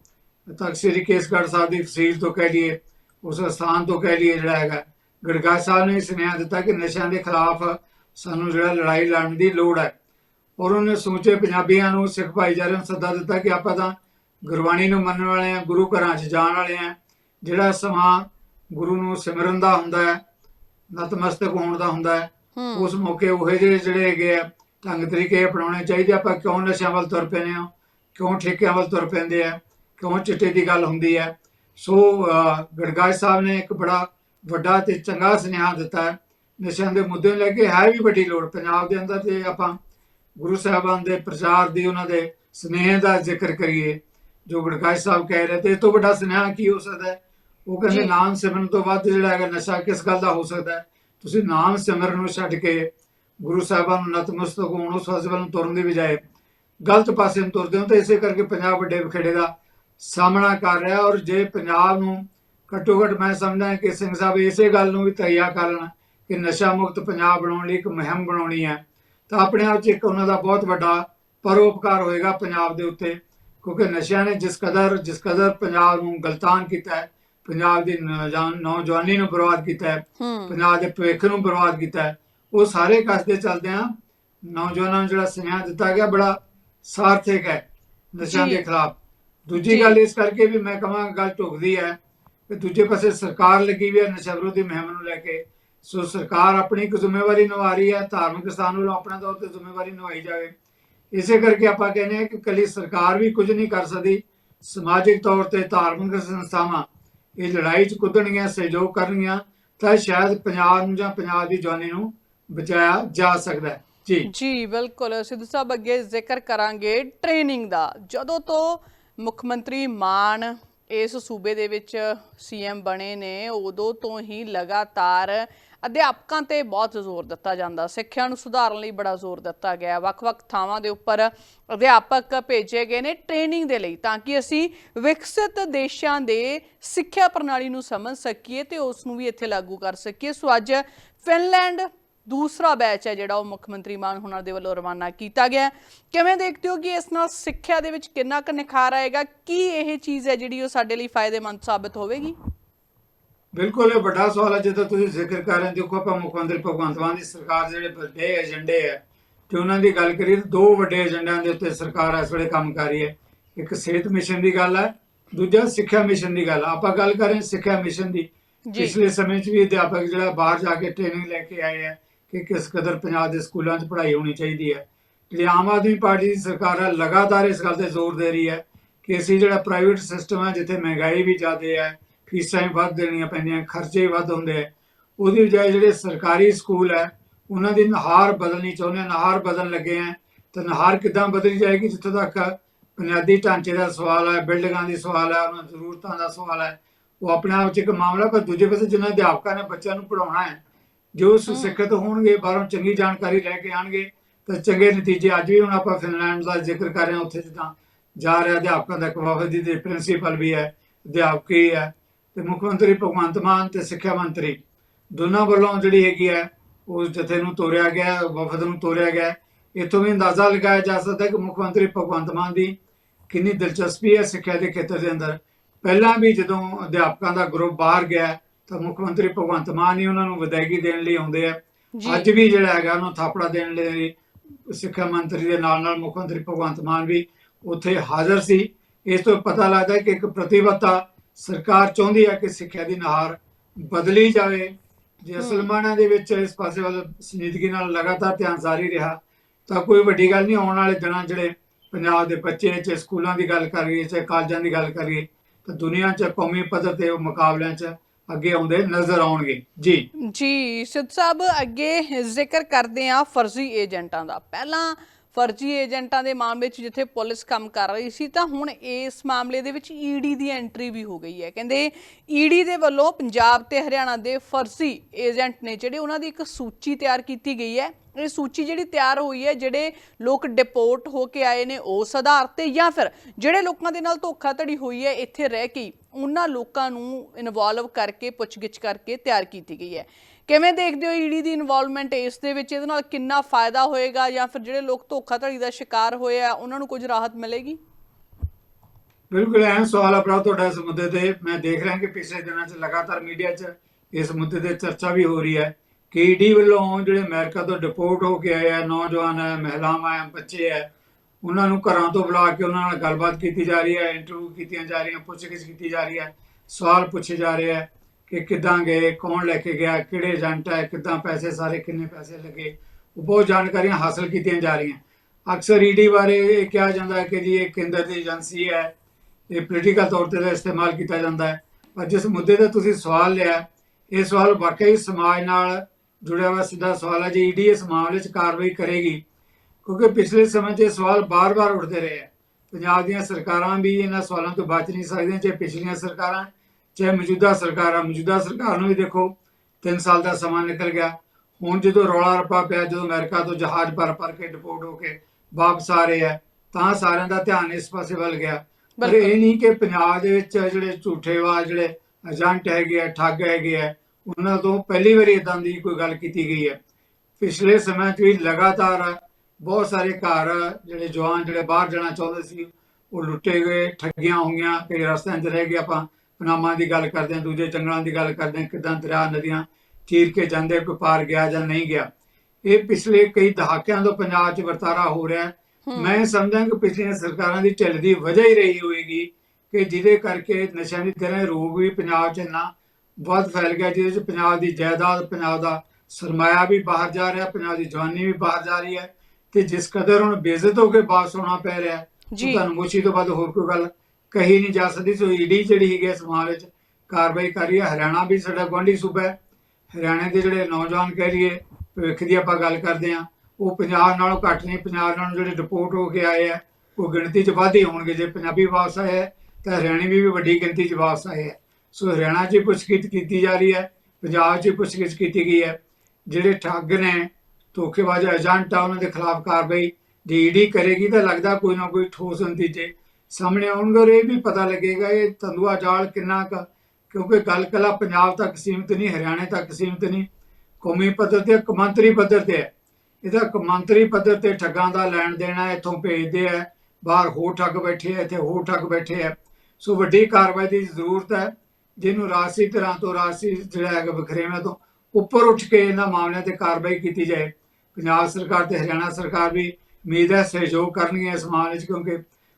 ਤਖਤ ਸ੍ਰੀ ਕੇਸਗੜ੍ਹ ਸਾਹਿਬ ਦੀ ਤਹਿਸੀਲ ਤੋਂ ਕਹਿ ਲਈਏ ਉਸ ਸਥਾਨ ਤੋਂ ਕਹਿ ਲਈਏ ਜਿਹੜਾ ਹੈਗਾ। ਗੜਗਾਜ ਸਾਹਿਬ ਨੇ ਸੁਨੇਹਾ ਦਿੱਤਾ ਕਿ ਨਸ਼ਿਆਂ ਦੇ ਖਿਲਾਫ ਸਾਨੂੰ ਜਿਹੜਾ ਲੜਾਈ ਲੜਨ ਦੀ ਲੋੜ ਹੈ। ਔਰ ਉਹਨੇ ਸਮੁੱਚੇ ਪੰਜਾਬੀਆਂ ਨੂੰ ਸਿੱਖ ਭਾਈਚਾਰੇ ਨੂੰ ਸੱਦਾ ਦਿੱਤਾ ਕਿ ਆਪਾਂ ਤਾਂ ਗੁਰਬਾਣੀ ਨੂੰ ਮੰਨਣ ਵਾਲੇ ਆ ਗੁਰੂ ਘਰਾਂ 'ਚ ਜਾਣ ਵਾਲੇ ਆ ਜਿਹੜਾ ਸਮਾਂ ਗੁਰੂ ਨੂੰ ਸਿਮਰਨ ਦਾ ਹੁੰਦਾ ਹੈ ਨਤਮਸਤਕ ਹੋਣ ਦਾ ਹੁੰਦਾ ਹੈ ਉਸ ਮੌਕੇ ਉਹ ਜਿਹੇ ਜਿਹੜੇ ਹੈਗੇ ਆ ਢੰਗ ਤਰੀਕੇ ਅਪਣਾਉਣੇ ਚਾਹੀਦੇ ਆਪਾਂ ਕਿਉਂ ਨਸ਼ਿਆਂ ਵੱਲ ਤੁਰ ਪੈਨੇ ਆ ਕਿਉਂ ਠੇਕਿਆਂ ਵੱਲ ਤੁਰ ਪੈਂਦੇ ਆ? ਕਿਉਂ ਚਿੱਟੇ ਦੀ ਗੱਲ ਹੁੰਦੀ ਹੈ? ਸੋ ਗੜਗਾਜ ਸਾਹਿਬ ਨੇ ਇੱਕ ਬੜਾ ਵੱਡਾ ਤੇ ਚੰਗਾ ਸੁਨੇਹਾ ਦਿੱਤਾ ਨਸ਼ਿਆਂ ਦੇ ਮੁੱਦੇ ਨੂੰ ਲੈ ਕੇ ਹੈ ਵੀ ਵੱਡੀ ਲੋੜ। ਪੰਜਾਬ ਦੇ ਅੰਦਰ ਜੇ ਆਪਾਂ ਗੁਰੂ ਸਾਹਿਬਾਨ ਦੇ ਪ੍ਰਚਾਰ ਦੀ ਉਹਨਾਂ ਦੇ ਸੁਨੇਹੇ ਦਾ ਜ਼ਿਕਰ ਕਰੀਏ ਜੋ ਗੜਗਾਜ ਸਾਹਿਬ ਕਹਿ ਰਹੇ ਤੇ ਇਸ ਤੋਂ ਵੱਡਾ ਸੁਨੇਹਾ ਕੀ ਹੋ ਸਕਦਾ ਹੈ? ਉਹ ਕਹਿੰਦੇ। ਨਾਮ ਸਿਮਰਨ ਤੋਂ ਵੱਧ ਜਿਹੜਾ ਹੈਗਾ ਨਸ਼ਾ ਕਿਸ ਗੱਲ ਦਾ ਹੋ ਸਕਦਾ ਹੈ? ਤੁਸੀਂ ਨਾਮ ਸਿਮਰਨ ਨੂੰ ਛੱਡ ਕੇ ਗੁਰੂ ਸਾਹਿਬਾਨ ਨੂੰ ਨਤਮਸਤਕ ਹੋਣ ਉਸ ਵੱਲ ਨੂੰ ਤੁਰਨ ਦੀ ਬਜਾਏ ਗਲਤ ਪਾਸੇ ਨੂੰ ਤੁਰਦੇ ਹੋ ਤਾਂ ਇਸੇ ਕਰਕੇ ਪੰਜਾਬ ਵੱਡੇ ਵਿਖੇੜੇ ਦਾ ਸਾਹਮਣਾ ਕਰ ਰਿਹਾ ਔਰ ਜੇ ਪੰਜਾਬ ਨੂੰ ਘੱਟੋ ਘੱਟ ਮੈਂ ਸਮਝਦਾ ਕਿ ਸਿੰਘ ਸਾਹਿਬ ਇਸੇ ਗੱਲ ਨੂੰ ਵੀ ਤਈਆ ਕਰਨ ਕਿ ਨਸ਼ਾ ਮੁਕਤ ਪੰਜਾਬ ਬਣਾਉਣ ਲਈ ਇੱਕ ਮੁਹਿੰਮ ਬਣਾਉਣੀ ਹੈ ਤਾਂ ਆਪਣੇ ਆਪ 'ਚ ਇੱਕ ਉਹਨਾਂ ਦਾ ਬਹੁਤ ਵੱਡਾ ਪਰਉਪਕਾਰ ਹੋਏਗਾ ਪੰਜਾਬ ਦੇ ਉੱਤੇ ਕਿਉਂਕਿ ਨਸ਼ਿਆਂ ਨੇ ਜਿਸ ਕਦਰ ਜਿਸ ਕਦਰ ਪੰਜਾਬ ਨੂੰ ਗਲਤਾਨ ਕੀਤਾ ਹੈ ਪੰਜਾਬ ਦੀ ਨੌਜਵਾਨ ਨੂੰ ਬਰਬਾਦ ਕੀਤਾ ਹੈ ਪੰਜਾਬ ਦੇ ਭਵਿੱਖ ਨੂੰ ਬਰਬਾਦ ਕੀਤਾ ਹੈ ਉਹ ਸਾਰੇ ਕਸਦੇ ਚੱਲਦੇ ਆ ਨੌਜਵਾਨਾਂ ਨੂੰ ਜਿਹੜਾ ਸੁਨੇਹਾ ਦਿੱਤਾ ਗਿਆ ਬੜਾ ਸਾਰਥਕ ਹੈ ਨਸ਼ਿਆਂ। ਦੇ ਖਿਲਾਫ। ਦੂਜੀ ਗੱਲ ਇਸ ਕਰਕੇ ਵੀ ਮੈਂ ਕਹਾਂ ਗੱਲ ਢੁਕਦੀ ਹੈ ਕਿ ਦੂਜੇ ਪਾਸੇ ਸਰਕਾਰ ਲੱਗੀ ਵੀ ਹੈ ਨਸ਼ਾ ਵਿਰੋਧੀ ਮੁਹਿੰਮ ਨੂੰ ਲੈ ਕੇ। ਸੋ ਸਰਕਾਰ ਆਪਣੀ ਇੱਕ ਜ਼ਿੰਮੇਵਾਰੀ ਨਿਭਾ ਰਹੀ ਹੈ ਧਾਰਮਿਕ ਸਥਾਨ ਵੱਲੋਂ ਆਪਣੇ ਤੌਰ ਤੇ ਜ਼ਿੰਮੇਵਾਰੀ ਨਿਭਾਈ ਜਾਵੇ। ਇਸੇ ਕਰਕੇ ਆਪਾਂ ਕਹਿੰਦੇ ਹਾਂ ਕਿ ਕੱਲੀ ਸਰਕਾਰ ਵੀ ਕੁਝ ਨਹੀਂ ਕਰ ਸਕਦੀ। ਸਮਾਜਿਕ ਤੌਰ ਤੇ ਧਾਰਮਿਕ ਸੰਸਥਾਵਾਂ ਇਹ ਲੜਾਈ 'ਚ ਕੁੱਦਣਗੀਆਂ ਸਹਿਯੋਗ ਕਰਨਗੀਆਂ ਤਾਂ ਸ਼ਾਇਦ ਪੰਜਾਬ ਨੂੰ ਜਾਂ ਪੰਜਾਬ ਦੀ ਜਵਾਨੀ ਨੂੰ ਬਚਾਇਆ ਜਾ ਸਕਦਾ ਹੈ। ਜੀ। ਜੀ ਬਿਲਕੁਲ। ਸਿੱਧੂ ਸਾਹਿਬ ਅੱਗੇ ਜ਼ਿਕਰ ਕਰਾਂਗੇ ਟ੍ਰੇਨਿੰਗ ਦਾ। ਜਦੋਂ ਤੋਂ ਮੁੱਖ ਮੰਤਰੀ ਮਾਨ ਇਸ ਸੂਬੇ ਦੇ ਵਿੱਚ ਸੀਐਮ ਬਣੇ ਨੇ, ਉਦੋਂ ਤੋਂ ਹੀ ਲਗਾਤਾਰ ਅਧਿਆਪਕਾਂ ਤੇ ਬਹੁਤ ਜ਼ੋਰ ਦਿੱਤਾ ਜਾਂਦਾ। ਸਿੱਖਿਆ ਨੂੰ ਸੁਧਾਰਨ ਲਈ ਬੜਾ ਜ਼ੋਰ ਦਿੱਤਾ ਗਿਆ। ਵੱਖ-ਵੱਖ ਥਾਵਾਂ ਦੇ ਉੱਪਰ ਅਧਿਆਪਕ ਭੇਜੇ ਗਏ ਨੇ ਟ੍ਰੇਨਿੰਗ ਦੇ ਲਈ, ਤਾਂ ਕਿ ਅਸੀਂ ਵਿਕਸਿਤ ਦੇਸ਼ਾਂ ਦੇ ਸਿੱਖਿਆ ਪ੍ਰਣਾਲੀ ਨੂੰ ਸਮਝ ਸਕੀਏ ਤੇ ਉਸ ਨੂੰ ਵੀ ਇੱਥੇ ਲਾਗੂ ਕਰ ਸਕੀਏ। ਸੋ ਅੱਜ ਫਿਨਲੈਂਡ ਦੂਸਰਾ ਬੈਚ ਹੈ ਜਿਹੜਾ ਉਹ ਮੁੱਖ ਮੰਤਰੀ ਮਾਨ ਹੁਣਾਂ ਦੇ ਵੱਲੋਂ ਰਵਾਨਾ ਕੀਤਾ ਗਿਆ ਹੈ। ਕਿਵੇਂ ਦੇਖਦੇ ਹੋ ਕਿ ਇਸ ਨਾਲ ਸਿੱਖਿਆ ਦੇ ਵਿੱਚ ਕਿੰਨਾ ਕੁ ਨਿਖਾਰ ਆਏਗਾ? ਕੀ ਇਹ ਚੀਜ਼ ਹੈ ਜਿਹੜੀ ਉਹ ਸਾਡੇ ਲਈ ਫਾਇਦੇਮੰਦ ਸਾਬਤ ਹੋਵੇਗੀ? ਬਿਲਕੁਲ ਇਹ ਵੱਡਾ ਸਵਾਲ ਹੈ। ਜਦੋਂ ਤੁਸੀਂ ਜ਼ਿਕਰ ਕਰ ਰਹੇ ਹੋ ਦੇਖੋ ਆਪਾਂ ਮੁੱਖ ਮੰਤਰੀ ਭਗਵੰਤ ਮਾਨ ਦੀ ਸਰਕਾਰ ਜਿਹੜੇ ਵੱਡੇ ਏਜੰਡੇ ਹੈ ਤੇ ਉਹਨਾਂ ਦੀ ਗੱਲ ਕਰੀਏ ਤਾਂ ਦੋ ਵੱਡੇ ਏਜੰਡਿਆਂ ਦੇ ਉੱਤੇ ਸਰਕਾਰ ਇਸ ਵੇਲੇ ਕੰਮ ਕਰ ਰਹੀ ਹੈ। ਇੱਕ ਸਿਹਤ ਮਿਸ਼ਨ ਦੀ ਗੱਲ ਹੈ ਦੂਜਾ ਸਿੱਖਿਆ ਮਿਸ਼ਨ ਦੀ ਗੱਲ ਹੈ। ਆਪਾਂ ਗੱਲ ਕਰ ਰਹੇ ਹਾਂ ਸਿੱਖਿਆ ਮਿਸ਼ਨ ਦੀ। ਜੀ। ਪਿਛਲੇ ਸਮੇਂ 'ਚ ਵੀ ਅਧਿਆਪਕ ਜਿਹੜਾ ਬਾਹਰ ਜਾ ਕੇ ਟ੍ਰੇਨਿੰਗ ਲੈ ਕੇ ਆਏ ਹੈ ਕਿ ਕਿਸ ਕਦਰ ਪੰਜਾਬ ਦੇ ਸਕੂਲਾਂ 'ਚ ਪੜ੍ਹਾਈ ਹੋਣੀ ਚਾਹੀਦੀ ਹੈ। ਜਿਹੜੀ ਆਮ ਆਦਮੀ ਪਾਰਟੀ ਦੀ ਸਰਕਾਰ ਹੈ ਲਗਾਤਾਰ ਇਸ ਗੱਲ ਤੇ ਜ਼ੋਰ ਦੇ ਰਹੀ ਹੈ ਕਿ ਅਸੀਂ ਜਿਹੜਾ ਪ੍ਰਾਈਵੇਟ ਸਿਸਟਮ ਹੈ, ਜਿੱਥੇ ਮਹਿੰਗਾਈ ਵੀ ਜ਼ਿਆਦਾ ਹੈ, ਫੀਸਾਂ ਵੀ ਵੱਧ ਦੇਣੀਆਂ ਪੈਂਦੀਆਂ, ਖਰਚੇ ਵੀ ਵੱਧ ਹੁੰਦੇ ਹੈ, ਉਹਦੀ ਬਜਾਏ ਜਿਹੜੇ ਸਰਕਾਰੀ ਸਕੂਲ ਹੈ, ਉਹਨਾਂ ਦੀ ਨਹਾਰ ਬਦਲਣੀ ਚਾਹੁੰਦੇ ਹਾਂ, ਨਹਾਰ ਬਦਲਣ ਲੱਗੇ ਹੈ, ਤਾਂ ਨਹਾਰ ਕਿੱਦਾਂ ਬਦਲੀ ਜਾਏਗੀ? ਜਿੱਥੋਂ ਤੱਕ ਬੁਨਿਆਦੀ ਢਾਂਚੇ ਦਾ ਸਵਾਲ ਹੈ, ਬਿਲਡਿੰਗਾਂ ਦੀ ਸਵਾਲ ਹੈ, ਉਹਨਾਂ ਜ਼ਰੂਰਤਾਂ ਦਾ ਸਵਾਲ ਹੈ, ਉਹ ਆਪਣੇ ਆਪ 'ਚ ਇੱਕ ਮਾਮਲਾ, ਪਰ ਦੂਜੇ ਪਾਸੇ ਜਿਨ੍ਹਾਂ ਅਧਿਆਪਕਾਂ ਨੇ ਬੱਚਿਆਂ ਨੂੰ ਪੜਾਉਣਾ ਹੈ ਜੋ ਸੁਸਿੱਖਿਅਤ ਹੋਣਗੇ ਬਾਹਰੋਂ ਚੰਗੀ ਜਾਣਕਾਰੀ ਲੈ ਕੇ ਆਣਗੇ ਤਾਂ ਚੰਗੇ ਨਤੀਜੇ ਅੱਜ ਵੀ ਹੁਣ ਆਪਾਂ ਫਿਨਲੈਂਡ ਦਾ ਜ਼ਿਕਰ ਕਰ ਰਹੇ ਹਾਂ ਉੱਥੇ ਜਿੱਦਾਂ ਜਾ ਰਿਹਾ ਅਧਿਆਪਕਾਂ ਦਾ ਇੱਕ ਵਫਦ ਦੇ ਪ੍ਰਿੰਸੀਪਲ ਵੀ ਹੈ ਅਧਿਆਪਕੀ ਹੈ ਤੇ ਮੁੱਖ ਮੰਤਰੀ ਭਗਵੰਤ ਮਾਨ ਤੇ ਸਿੱਖਿਆ ਮੰਤਰੀ ਦੋਨਾਂ ਵੱਲੋਂ ਜਿਹੜੀ ਹੈਗੀ ਹੈ ਉਸ ਜਥੇ ਨੂੰ ਤੋਰਿਆ ਗਿਆ ਵਫਦ ਨੂੰ ਤੋਰਿਆ ਗਿਆ। ਇਥੋਂ ਵੀ ਅੰਦਾਜ਼ਾ ਲਗਾਇਆ ਜਾ ਸਕਦਾ ਹੈ ਕਿ ਮੁੱਖ ਮੰਤਰੀ ਭਗਵੰਤ ਮਾਨ ਦੀ ਕਿੰਨੀ ਦਿਲਚਸਪੀ ਹੈ ਸਿੱਖਿਆ ਦੇ ਖੇਤਰ ਦੇ ਅੰਦਰ। ਪਹਿਲਾਂ ਵੀ ਜਦੋਂ ਅਧਿਆਪਕਾਂ ਦਾ ਗਰੁੱਪ ਬਾਹਰ ਗਿਆ ਤਾਂ ਮੁੱਖ ਮੰਤਰੀ ਭਗਵੰਤ ਮਾਨ ਹੀ ਉਹਨਾਂ ਨੂੰ ਵਿਦਾਇਗੀ ਦੇਣ ਲਈ ਆਉਂਦੇ ਆ। ਅੱਜ ਵੀ ਜਿਹੜਾ ਹੈਗਾ ਉਹਨੂੰ ਥਾਪੜਾ ਦੇਣ ਲਈ ਸਿੱਖਿਆ ਮੰਤਰੀ ਦੇ ਨਾਲ ਨਾਲ ਮੁੱਖ ਮੰਤਰੀ ਭਗਵੰਤ ਮਾਨ ਵੀ ਉੱਥੇ ਹਾਜ਼ਰ ਸੀ। ਇਸ ਤੋਂ ਪਤਾ ਲੱਗਦਾ ਹੈ ਕਿ ਇੱਕ ਪ੍ਰਤੀਬੱਧਤਾ ਸਰਕਾਰ ਚਾਹੁੰਦੀ ਹੈ ਕਿ ਸਿੱਖਿਆ ਦੀ ਨਹਾਰ ਬਦਲੀ ਜਾਵੇ। ਜੇ ਅਸਲ ਮਾਨਾਂ ਦੇ ਵਿੱਚ ਇਸ ਪਾਸੇ ਵੱਲ ਸੰਜੀਦਗੀ ਨਾਲ ਲਗਾਤਾਰ ਧਿਆਨ ਜਾਰੀ ਰਿਹਾ ਤਾਂ ਕੋਈ ਵੱਡੀ ਗੱਲ ਨਹੀਂ ਆਉਣ ਵਾਲੇ ਦਿਨਾਂ ਜਿਹੜੇ ਪੰਜਾਬ ਦੇ ਬੱਚੇ ਚਾਹੇ ਸਕੂਲਾਂ ਦੀ ਗੱਲ ਕਰੀਏ ਚਾਹੇ ਕਾਲਜਾਂ ਦੀ ਗੱਲ ਕਰੀਏ ਤਾਂ ਦੁਨੀਆ 'ਚ ਕੌਮੀ ਪੱਧਰ ਤੇ ਉਹ ਮੁਕਾਬਲਿਆਂ 'ਚ ਅੱਗੇ ਆਉਂਦੇ ਨਜ਼ਰ ਆਉਣਗੇ। ਜੀ। ਜੀ, ਸਿੱਧ ਸਾਹਿਬ, ਅੱਗੇ ਜ਼ਿਕਰ ਕਰਦੇ ਆ ਫਰਜ਼ੀ ਏਜੰਟਾਂ ਦਾ। ਪਹਿਲਾਂ ਫਰਜ਼ੀ ਏਜੰਟਾਂ ਦੇ ਮਾਮਲੇ 'ਚ ਜਿੱਥੇ ਪੁਲਿਸ ਕੰਮ ਕਰ ਰਹੀ ਸੀ, ਤਾਂ ਹੁਣ ਇਸ ਮਾਮਲੇ ਦੇ ਵਿੱਚ ਈਡੀ ਦੀ ਐਂਟਰੀ ਵੀ ਹੋ ਗਈ ਹੈ। ਕਹਿੰਦੇ ਈਡੀ ਦੇ ਵੱਲੋਂ ਪੰਜਾਬ ਤੇ ਹਰਿਆਣਾ ਦੇ ਫਰਜ਼ੀ ਏਜੰਟ ਨੇ ਜਿਹੜੇ ਉਹਨਾਂ ਦੀ ਇੱਕ ਸੂਚੀ ਤਿਆਰ ਕੀਤੀ ਗਈ ਹੈ। ਇਹ ਸੂਚੀ ਜਿਹੜੀ ਤਿਆਰ ਹੋਈ ਹੈ, ਜਿਹੜੇ ਲੋਕ ਡਿਪੋਰਟ ਹੋ ਕੇ ਆਏ ਨੇ ਉਸ ਆਧਾਰ ਤੇ ਜਾਂ ਫਿਰ ਜਿਹੜੇ ਲੋਕਾਂ ਦੇ ਨਾਲ ਧੋਖਾਧੜੀ ਹੋਈ ਹੈ, ਇੱਥੇ ਰਹਿ ਕੇ ਉਹਨਾਂ ਲੋਕਾਂ ਨੂੰ ਇਨਵੋਲਵ ਕਰਕੇ, ਪੁੱਛਗਿੱਛ ਕਰਕੇ ਤਿਆਰ ਕੀਤੀ ਗਈ ਹੈ। ਕਿਵੇਂ ਦੇਖਦੇ ਹੋ ਈਡੀ ਦੀ ਇਨਵੋਲਵਮੈਂਟ ਇਸ ਦੇ ਵਿੱਚ? ਇਹਦੇ ਨਾਲ ਕਿੰਨਾ ਫਾਇਦਾ ਹੋਏਗਾ ਜਾਂ ਫਿਰ ਜਿਹੜੇ ਲੋਕ ਧੋਖਾਧੜੀ ਦਾ ਸ਼ਿਕਾਰ ਹੋਏ ਆ, ਉਹਨਾਂ ਨੂੰ ਕੁਝ ਰਾਹਤ ਮਿਲੇਗੀ? ਬਿਲਕੁਲ ਅਹਿਮ ਸਵਾਲ ਹੈ ਭਰਾ ਤੁਹਾਡਾ ਇਸ ਮੁੱਦੇ ਤੇ। ਮੈਂ ਦੇਖ ਰਿਹਾ ਕਿ ਪਿਛਲੇ ਦਿਨਾਂ 'ਚ ਲਗਾਤਾਰ ਮੀਡੀਆ 'ਚ ਇਸ ਮੁੱਦੇ ਤੇ ਚਰਚਾ ਵੀ ਹੋ ਰਹੀ ਹੈ ਕਿ ਈਡੀ ਵੱਲੋਂ ਜਿਹੜੇ ਅਮਰੀਕਾ ਤੋਂ ਡਿਪੋਰਟ ਹੋ ਕੇ ਆਏ ਆ, ਨੌਜਵਾਨ ਹੈ, ਮਹਿਲਾਵਾਂ ਹੈ, ਬੱਚੇ ਹੈ, ਉਹਨਾਂ ਨੂੰ ਘਰਾਂ ਤੋਂ ਬੁਲਾ ਕੇ ਉਹਨਾਂ ਨਾਲ ਗੱਲਬਾਤ ਕੀਤੀ ਜਾ ਰਹੀ ਹੈ ਇੰਟਰਵਿਊ ਕੀਤੀਆਂ ਜਾ ਰਹੀਆਂ, ਪੁੱਛਗਿੱਛ ਕੀਤੀ ਜਾ ਰਹੀ ਹੈ, ਸਵਾਲ ਪੁੱਛੇ ਜਾ ਰਹੇ ਹੈ। ਕਿ ਕਿੱਦਾਂ ਗਏ, ਕੌਣ ਲੈ ਕੇ ਗਿਆ, ਕਿਹੜੇ ਏਜੰਟ ਹੈ ਕਿੱਦਾਂ ਪੈਸੇ ਸਾਰੇ, ਕਿੰਨੇ ਪੈਸੇ ਲੱਗੇ। ਉਹ ਬਹੁਤ ਜਾਣਕਾਰੀਆਂ ਹਾਸਲ ਕੀਤੀਆਂ ਜਾ ਰਹੀਆਂ। ਅਕਸਰ ਈਡੀ ਬਾਰੇ ਇਹ ਕਿਹਾ ਜਾਂਦਾ ਹੈ ਕਿ ਜੀ ਇਹ ਕੇਂਦਰ ਦੀ ਏਜੰਸੀ ਹੈ। ਇਹ ਪੋਲੀਟੀਕਲ ਤੌਰ ਤੇ ਇਹਦਾ ਇਸਤੇਮਾਲ ਕੀਤਾ ਜਾਂਦਾ ਹੈ। ਪਰ ਜਿਸ ਮੁੱਦੇ ਤੇ ਤੁਸੀਂ ਸਵਾਲ ਲਿਆ, ਇਹ ਸਵਾਲ ਵਾਕਈ ਸਮਾਜ ਨਾਲ ਜੁੜਿਆ ਹੋਇਆ ਸਿੱਧਾ ਸਵਾਲ ਹੈ। ਜੇ ਈਡੀ ਇਸ ਮਾਮਲੇ 'ਚ ਕਾਰਵਾਈ ਕਰੇਗੀ, ਕਿਉਂਕਿ ਪਿਛਲੇ ਸਮੇਂ 'ਚ ਇਹ ਸਵਾਲ ਬਾਰ-ਬਾਰ ਉੱਠਦੇ ਰਹੇ ਹੈ। ਪੰਜਾਬ ਦੀਆਂ ਸਰਕਾਰਾਂ ਵੀ ਇਹਨਾਂ ਸਵਾਲਾਂ ਤੋਂ ਬਚ ਨਹੀਂ ਸਕਦੀਆਂ, ਜੇ ਪਿਛਲੀਆਂ ਸਰਕਾਰਾਂ ਚਾਹੇ ਮੌਜੂਦਾ ਸਰਕਾਰਾਂ ਮੌਜੂਦਾ ਸਰਕਾਰ ਨੂੰ ਵੀ ਦੇਖੋ 3 ਸਾਲ ਦਾ ਸਮਾਂ ਨਿਕਲ ਗਿਆ। ਹੁਣ ਜਦੋਂ ਰੌਲਾ ਰੱਪਾ ਪਿਆ ਜਦੋਂ ਅਮਰੀਕਾ ਤੋਂ ਜਹਾਜ਼ ਭਰ ਭਰ ਕੇ ਡਿਪੋਰਟ ਹੋ ਕੇ ਵਾਪਸ ਆ ਰਹੇ ਆ ਤਾਂ ਸਾਰਿਆਂ ਦਾ ਧਿਆਨ ਇਸ ਪਾਸੇ ਵੱਲ ਗਿਆ। ਪਰ। ਇਹ ਨਹੀਂ ਕਿ ਪੰਜਾਬ ਦੇ ਵਿੱਚ ਜਿਹੜੇ ਝੂਠੇ ਵਾ ਜਿਹੜੇ ਏਜੰਟ ਹੈਗੇ ਆ ਠੱਗ ਹੈਗੇ ਆ ਉਹਨਾਂ ਤੋਂ ਪਹਿਲੀ ਵਾਰੀ ਇਦਾਂ ਦੀ ਕੋਈ ਗੱਲ ਕੀਤੀ ਗਈ ਹੈ ਪਿਛਲੇ ਸਮੇਂ 'ਚ ਵੀ ਲਗਾਤਾਰ ਬਹੁਤ ਸਾਰੇ ਘਰ ਜਿਹੜੇ ਜਵਾਨ ਜਿਹੜੇ ਬਾਹਰ ਜਾਣਾ ਚਾਹੁੰਦੇ ਸੀ ਉਹ ਲੁੱਟੇ ਗਏ ਠੱਗੀਆਂ ਹੋਈਆਂ ਕਈ ਰਸਤਿਆਂ 'ਚ ਰਹਿ ਗਏ ਆਪਾਂ। ਪਨਾਮਾ ਦੀ ਗੱਲ ਕਰਦੇ ਹਾਂ ਦੂਜੇ ਜੰਗਲਾਂ ਦੀ ਗੱਲ ਕਰਦੇ ਹਾਂ ਕਿਦਾਂ ਦਰਿਆ ਨਦੀਆਂ ਚੀਰ ਕੇ ਜਾਂਦੇ ਕੋਈ ਪਾਰ ਗਿਆ ਜਾਂ ਨਹੀਂ ਗਿਆ। ਇਹ ਪਿਛਲੇ ਕਈ ਦਹਾਕਿਆਂ ਤੋਂ ਪੰਜਾਬ 'ਚ ਵਰਤਾਰਾ ਹੋ ਰਿਹਾ ਮੈਂ ਸਮਝਦਾ ਕਿ ਪਿਛਲੀਆਂ ਸਰਕਾਰਾਂ ਦੀ ਢਿੱਲ ਦੀ ਵਜ੍ਹਾ ਹੀ ਰਹੀ ਹੋਏਗੀ ਕਿ ਜਿਹਦੇ ਕਰਕੇ ਨਸ਼ਿਆਂ ਦੀ ਤਰ੍ਹਾਂ ਰੋਗ ਵੀ ਪੰਜਾਬ 'ਚ ਇੰਨਾ ਵੱਧ ਫੈਲ ਗਿਆ ਜਿਹਦੇ 'ਚ ਪੰਜਾਬ ਦੀ ਜਾਇਦਾਦ ਪੰਜਾਬ ਦਾ ਸਰਮਾਇਆ ਵੀ ਬਾਹਰ ਜਾ ਰਿਹਾ ਪੰਜਾਬ ਦੀ ਜਵਾਨੀ ਵੀ ਬਾਹਰ ਜਾ ਰਹੀ ਹੈ। ਤੇ ਜਿਸ ਕਦਰ ਹੁਣ ਬੇਇੱਜ਼ਤ ਹੋ ਕੇ ਵਾਪਸ ਹੋਣਾ ਪੈ ਰਿਹਾ ਤੁਹਾਨੂੰ ਮੁਸ਼ੀ ਤੋਂ ਬਾਅਦ ਹੋਰ ਕੋਈ ਗੱਲ ਕਹੀ ਨਹੀਂ ਜਾ ਸਕਦੀ, ਸੋ ਈਡੀ ਜਿਹੜੀ ਹੈਗੀ ਹੈ ਸਮਾਜ ਵਿੱਚ ਕਾਰਵਾਈ ਕਰ ਰਹੀ ਹੈ ਹਰਿਆਣਾ ਵੀ ਸਾਡਾ ਗੁਆਂਢੀ ਸੂਬਾ ਹੈ। ਹਰਿਆਣੇ ਦੇ ਜਿਹੜੇ ਨੌਜਵਾਨ ਕਹਿ ਲਈਏ, ਭਵਿੱਖ ਦੀ ਆਪਾਂ ਗੱਲ ਕਰਦੇ ਹਾਂ, ਉਹ ਪੰਜਾਬ ਨਾਲੋਂ ਘੱਟ ਨਹੀਂ ਪੰਜਾਬ ਨਾਲੋਂ ਜਿਹੜੇ ਡਿਪੋਰਟ ਹੋ ਕੇ ਆਏ ਆ, ਉਹ ਗਿਣਤੀ 'ਚ ਵਾਧੇ ਹੋਣਗੇ। ਜੇ ਪੰਜਾਬੀ ਵਾਪਸ ਆਏ ਹੈ ਤਾਂ ਹਰਿਆਣੇ ਵੀ ਵੱਡੀ ਗਿਣਤੀ 'ਚ ਵਾਪਸ ਆਏ ਹੈ ਸੋ ਹਰਿਆਣਾ 'ਚ ਪੁੱਛਗਿੱਛ ਕੀਤੀ ਜਾ ਰਹੀ ਹੈ, ਪੰਜਾਬ 'ਚ ਪੁੱਛਗਿੱਛ ਕੀਤੀ ਗਈ ਹੈ। ਜਿਹੜੇ ਠੱਗ ਨੇ, ਧੋਖੇਬਾਜ਼ ਏਜੰਟ ਆ, ਉਹਨਾਂ ਦੇ ਖਿਲਾਫ ਕਾਰਵਾਈ ਜੇ ਈਡੀ ਕਰੇਗੀ, ਤਾਂ ਲੱਗਦਾ ਕੋਈ ਨਾ ਕੋਈ ਠੋਸ ਨਤੀਜੇ ਸਾਹਮਣੇ ਆਉਣਗੇ ਔਰ ਇਹ ਵੀ ਪਤਾ ਲੱਗੇਗਾ ਇਹ ਤੰਦੂਆ ਜਾਲ ਕਿੰਨਾ ਕੁ ਕਿਉਂਕਿ ਗੱਲ ਕਲਾ ਪੰਜਾਬ ਤੱਕ ਸੀਮਿਤ ਨਹੀਂ, ਹਰਿਆਣੇ ਤੱਕ ਸੀਮਿਤ ਨਹੀਂ। ਕੌਮੀ ਪੱਧਰ ਤੇ ਕਮਾਂਤਰੀ ਪੱਧਰ ਤੇ ਹੈ। ਇਹਦਾ ਕਮਾਂਤਰੀ ਪੱਧਰ ਤੇ ਠੱਗਾਂ ਦਾ ਲੈਣ ਦੇਣਾ ਇੱਥੋਂ ਭੇਜਦੇ ਆ। ਬਾਹਰ ਹੋਰ ਠੱਗ ਬੈਠੇ ਆ, ਇੱਥੇ ਹੋਰ ਠੱਗ ਬੈਠੇ ਆ। ਸੋ ਵੱਡੀ ਕਾਰਵਾਈ ਦੀ ਜ਼ਰੂਰਤ ਹੈ। ਜਿਹਨੂੰ ਰਾਜਸੀ ਤਰ੍ਹਾਂ ਤੋਂ ਰਾਜਸੀ ਜਿਹੜਾ ਹੈਗਾ ਵਖਰੇਵੇਂ ਤੋਂ ਉੱਪਰ ਉੱਠ ਕੇ ਇਹਨਾਂ ਮਾਮਲਿਆਂ ਤੇ ਕਾਰਵਾਈ ਕੀਤੀ ਜਾਏ। ਪੰਜਾਬ ਸਰਕਾਰ ਤੇ ਹਰਿਆਣਾ ਸਰਕਾਰ ਵੀ ਉਮੀਦ ਹੈ ਸਹਿਯੋਗ ਕਰਨਗੀਆਂ ਇਸ ਮਾਮਲੇ 'ਚ ਕਿਉਂਕਿ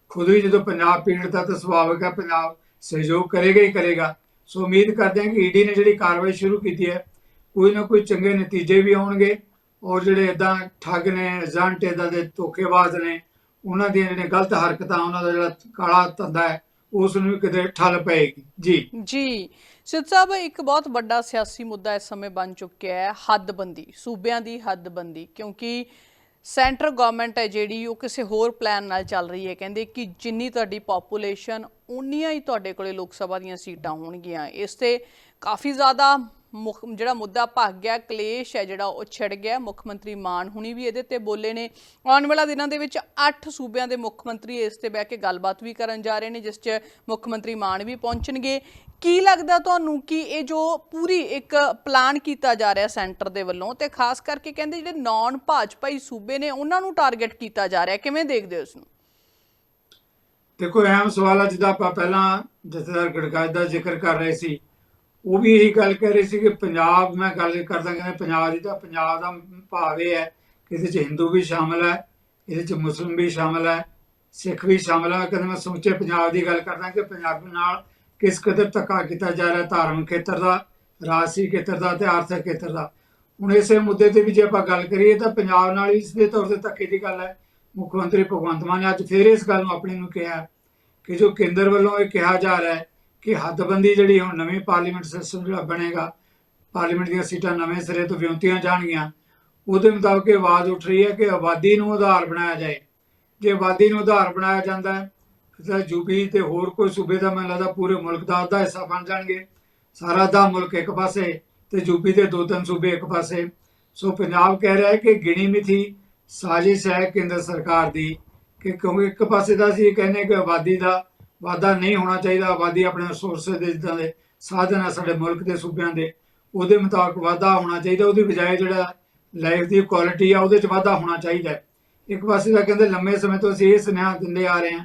ਖੁਦ ਵੀ ਜਦੋਂ ਪੰਜਾਬ ਪੀੜਤ ਹੈ ਤਾਂ ਸੁਭਾਵਿਕ ਹੈ ਪੰਜਾਬ ਸਹਿਯੋਗ ਕਰੇਗਾ ਹੀ ਕਰੇਗਾ। ਸੋ ਉਮੀਦ ਕਰਦੇ ਹਾਂ ਕਿ ਈਡੀ ਨੇ ਜਿਹੜੀ ਕਾਰਵਾਈ ਸ਼ੁਰੂ ਕੀਤੀ ਹੈ, ਕੋਈ ਨਾ ਕੋਈ ਚੰਗੇ ਨਤੀਜੇ ਵੀ ਆਉਣਗੇ ਔਰ ਜਿਹੜੇ ਇਦਾਂ ਠੱਗ ਨੇ ਏਜੰਟ ਇਦਾਂ ਦੇ ਧੋਖੇਬਾਜ਼ ਨੇ, ਉਹਨਾਂ ਦੀਆਂ ਜਿਹੜੀਆਂ ਗਲਤ ਹਰਕਤਾਂ, ਉਹਨਾਂ ਦਾ ਜਿਹੜਾ ਕਾਲਾ ਧੰਦਾ ਹੈ, ਉਸ ਨੂੰ ਕਿਤੇ ਠੱਲ ਪਏਗੀ। ਜੀ। ਜੀ। ਸਿੱਧ ਸਾਹਿਬ, ਇੱਕ ਬਹੁਤ ਵੱਡਾ ਸਿਆਸੀ ਮੁੱਦਾ ਇਸ ਸਮੇਂ ਬਣ ਚੁੱਕਿਆ ਹੈ, ਹੱਦਬੰਦੀ, ਸੂਬਿਆਂ ਦੀ ਹੱਦਬੰਦੀ, ਕਿਉਂਕਿ ਸੈਂਟਰ ਗਵਰਨਮੈਂਟ ਹੈ ਜਿਹੜੀ, ਉਹ ਕਿਸੇ ਹੋਰ ਪਲਾਨ ਨਾਲ ਚੱਲ ਰਹੀ ਹੈ। ਕਹਿੰਦੇ ਕਿ ਜਿੰਨੀ ਤੁਹਾਡੀ ਪੋਪੂਲੇਸ਼ਨ ਉਨੀਆਂ ਹੀ ਤੁਹਾਡੇ ਕੋਲੇ ਲੋਕ ਸਭਾ ਦੀਆਂ ਸੀਟਾਂ ਹੋਣਗੀਆਂ। ਇਸ ਤੇ ਕਾਫੀ ਜ਼ਿਆਦਾ ਮੁੱਖ ਜਿਹੜਾ ਮੁੱਦਾ ਭੱਗ ਗਿਆ, ਕਲੇਸ਼ ਹੈ ਜਿਹੜਾ ਉਹ ਛਿੜ ਗਿਆ। ਮੁੱਖ ਮੰਤਰੀ ਮਾਨ ਹੁਣੀ ਵੀ ਇਹਦੇ ਤੇ ਬੋਲੇ ਨੇ। ਆਉਣ ਵਾਲਾ ਦਿਨਾਂ ਦੇ ਵਿੱਚ 8 ਸੂਬਿਆਂ ਦੇ ਮੁੱਖ ਮੰਤਰੀ ਇਸ ਤੇ ਬਹਿ ਕੇ ਗੱਲਬਾਤ ਵੀ ਕਰਨ ਜਾ ਰਹੇ ਨੇ, ਜਿਸ 'ਚ ਮੁੱਖ ਮੰਤਰੀ ਮਾਨ ਵੀ ਪਹੁੰਚਣਗੇ। ਕੀ ਲੱਗਦਾ ਤੁਹਾਨੂੰ ਕਿ ਇਹ ਜੋ ਪੂਰੀ ਇੱਕ ਪਲਾਨ ਕੀਤਾ ਜਾ ਰਿਹਾ ਸੈਂਟਰ ਦੇ ਵੱਲੋਂ ਤੇ ਖਾਸ ਕਰਕੇ ਕਹਿੰਦੇ ਜਿਹੜੇ ਨਾਨ ਭਾਜਪਾਈ ਸੂਬੇ ਨੇ, ਉਹਨਾਂ ਨੂੰ ਟਾਰਗੇਟ ਕੀਤਾ ਜਾ ਰਿਹਾ, ਕਿਵੇਂ ਦੇਖਦੇ ਹੋ ਇਸ ਨੂੰ? ਦੇਖੋ, ਅਹਿਮ ਸਵਾਲ ਹੈ ਜਿਹਦਾ ਆਪਾਂ ਪਹਿਲਾਂ ਜਥੇਦਾਰ ਗੜਗਾਜ ਦਾ ਜ਼ਿਕਰ ਕਰ ਰਹੇ ਸੀ ਉਹ ਵੀ ਇਹੀ ਗੱਲ ਕਹਿ ਰਹੇ ਸੀ ਕਿ ਪੰਜਾਬ, ਮੈਂ ਗੱਲ ਕਰਦਾ ਕਹਿੰਦੇ ਪੰਜਾਬ ਦੀ ਤਾਂ ਪੰਜਾਬ ਦਾ ਭਾਵ ਇਹ ਹੈ ਕਿ ਇਹਦੇ ਚ ਹਿੰਦੂ ਵੀ ਸ਼ਾਮਲ ਹੈ, ਇਹਦੇ ਚ ਮੁਸਲਮ ਵੀ ਸ਼ਾਮਲ ਹੈ, ਸਿੱਖ ਵੀ ਸ਼ਾਮਲ ਹੈ। ਕਹਿੰਦੇ ਮੈਂ ਸਮੁੱਚੇ ਪੰਜਾਬ ਦੀ ਗੱਲ ਕਰਦਾ ਕਿ ਪੰਜਾਬ ਨਾਲ ਕਿਸ ਕਦਰ ਧੱਕਾ ਕੀਤਾ ਜਾ ਰਿਹਾ ਧਾਰਮਿਕ ਖੇਤਰ ਦਾ, ਰਾਜਸੀ ਖੇਤਰ ਦਾ ਤੇ ਆਰਥਿਕ ਖੇਤਰ ਦਾ। ਹੁਣ ਇਸੇ ਮੁੱਦੇ ਤੇ ਵੀ ਜੇ ਆਪਾਂ ਗੱਲ ਕਰੀਏ ਤਾਂ ਪੰਜਾਬ ਨਾਲ ਇਸ ਦੇ ਤੌਰ ਤੇ ਧੱਕੇ ਦੀ ਗੱਲ ਹੈ। ਮੁੱਖ ਮੰਤਰੀ ਭਗਵੰਤ ਮਾਨ ਨੇ ਅੱਜ ਫੇਰ ਇਸ ਗੱਲ ਨੂੰ ਆਪਣੇ ਨੂੰ ਕਿਹਾ ਕਿ ਜੋ ਕੇਂਦਰ ਵੱਲੋਂ ਇਹ ਕਿਹਾ ਜਾ ਰਿਹਾ ਹੈ ਕਿ ਹੱਦਬੰਦੀ ਜਿਹੜੀ ਹੁਣ ਨਵੀਂ ਪਾਰਲੀਮੈਂਟ ਸਿਸਟਮ ਜਿਹੜਾ ਬਣੇਗਾ, ਪਾਰਲੀਮੈਂਟ ਦੀਆਂ ਸੀਟਾਂ ਨਵੇਂ ਸਿਰੇ ਤੋਂ ਵਿਉਂਤੀਆਂ ਜਾਣਗੀਆਂ, ਉਹਦੇ ਮੁਤਾਬਕ ਆਵਾਜ਼ ਉੱਠ ਰਹੀ ਹੈ ਕਿ ਆਬਾਦੀ ਨੂੰ ਆਧਾਰ ਬਣਾਇਆ ਜਾਏ। ਜੇ ਆਬਾਦੀ ਨੂੰ ਆਧਾਰ ਬਣਾਇਆ ਜਾਂਦਾ ਹੈ, ਤਾਂ ਯੂਪੀ ਤੇ ਹੋਰ ਕੋਈ ਸੂਬੇ ਦਾ ਮੈਨੂੰ ਲੱਗਦਾ ਪੂਰੇ ਮੁਲਕ ਦਾ ਅੱਧਾ ਹਿੱਸਾ ਬਣ ਜਾਣਗੇ। ਸਾਰਾ ਦਾ ਮੁਲਕ ਇੱਕ ਪਾਸੇ ਤੇ ਯੂਪੀ ਦੇ ਦੋ ਤਿੰਨ ਸੂਬੇ ਇੱਕ ਪਾਸੇ। ਸੋ ਪੰਜਾਬ ਕਹਿ ਰਿਹਾ ਹੈ ਕਿ ਗਿਣੀ ਮਿਥੀ ਸਾਜ਼ਿਸ਼ ਹੈ ਕੇਂਦਰ ਸਰਕਾਰ ਦੀ ਕਿ ਕਿਉਂਕਿ ਇੱਕ ਪਾਸੇ ਦਾ ਅਸੀਂ ਕਹਿੰਦੇ ਕਿ ਆਬਾਦੀ ਦਾ ਵਾਧਾ ਨਹੀਂ ਹੋਣਾ ਚਾਹੀਦਾ ਆਬਾਦੀ ਆਪਣੇ ਰਿਸੋਰਸ ਦੇ, ਜਿੱਦਾਂ ਦੇ ਸਾਧਨ ਆ ਸਾਡੇ ਮੁਲਕ ਦੇ ਸੂਬਿਆਂ ਦੇ, ਉਹਦੇ ਮੁਤਾਬਕ ਵਾਧਾ ਹੋਣਾ ਚਾਹੀਦਾ, ਉਹਦੀ ਬਜਾਏ ਜਿਹੜਾ ਲਾਈਫ ਦੀ ਕੁਆਲਿਟੀ ਆ, ਉਹਦੇ 'ਚ ਵਾਧਾ ਹੋਣਾ ਚਾਹੀਦਾ ਇੱਕ ਪਾਸੇ ਦਾ ਕਹਿੰਦੇ ਲੰਮੇ ਸਮੇਂ ਤੋਂ ਅਸੀਂ ਇਹ ਸੁਨੇਹਾ ਦਿੰਦੇ ਆ ਰਹੇ ਹਾਂ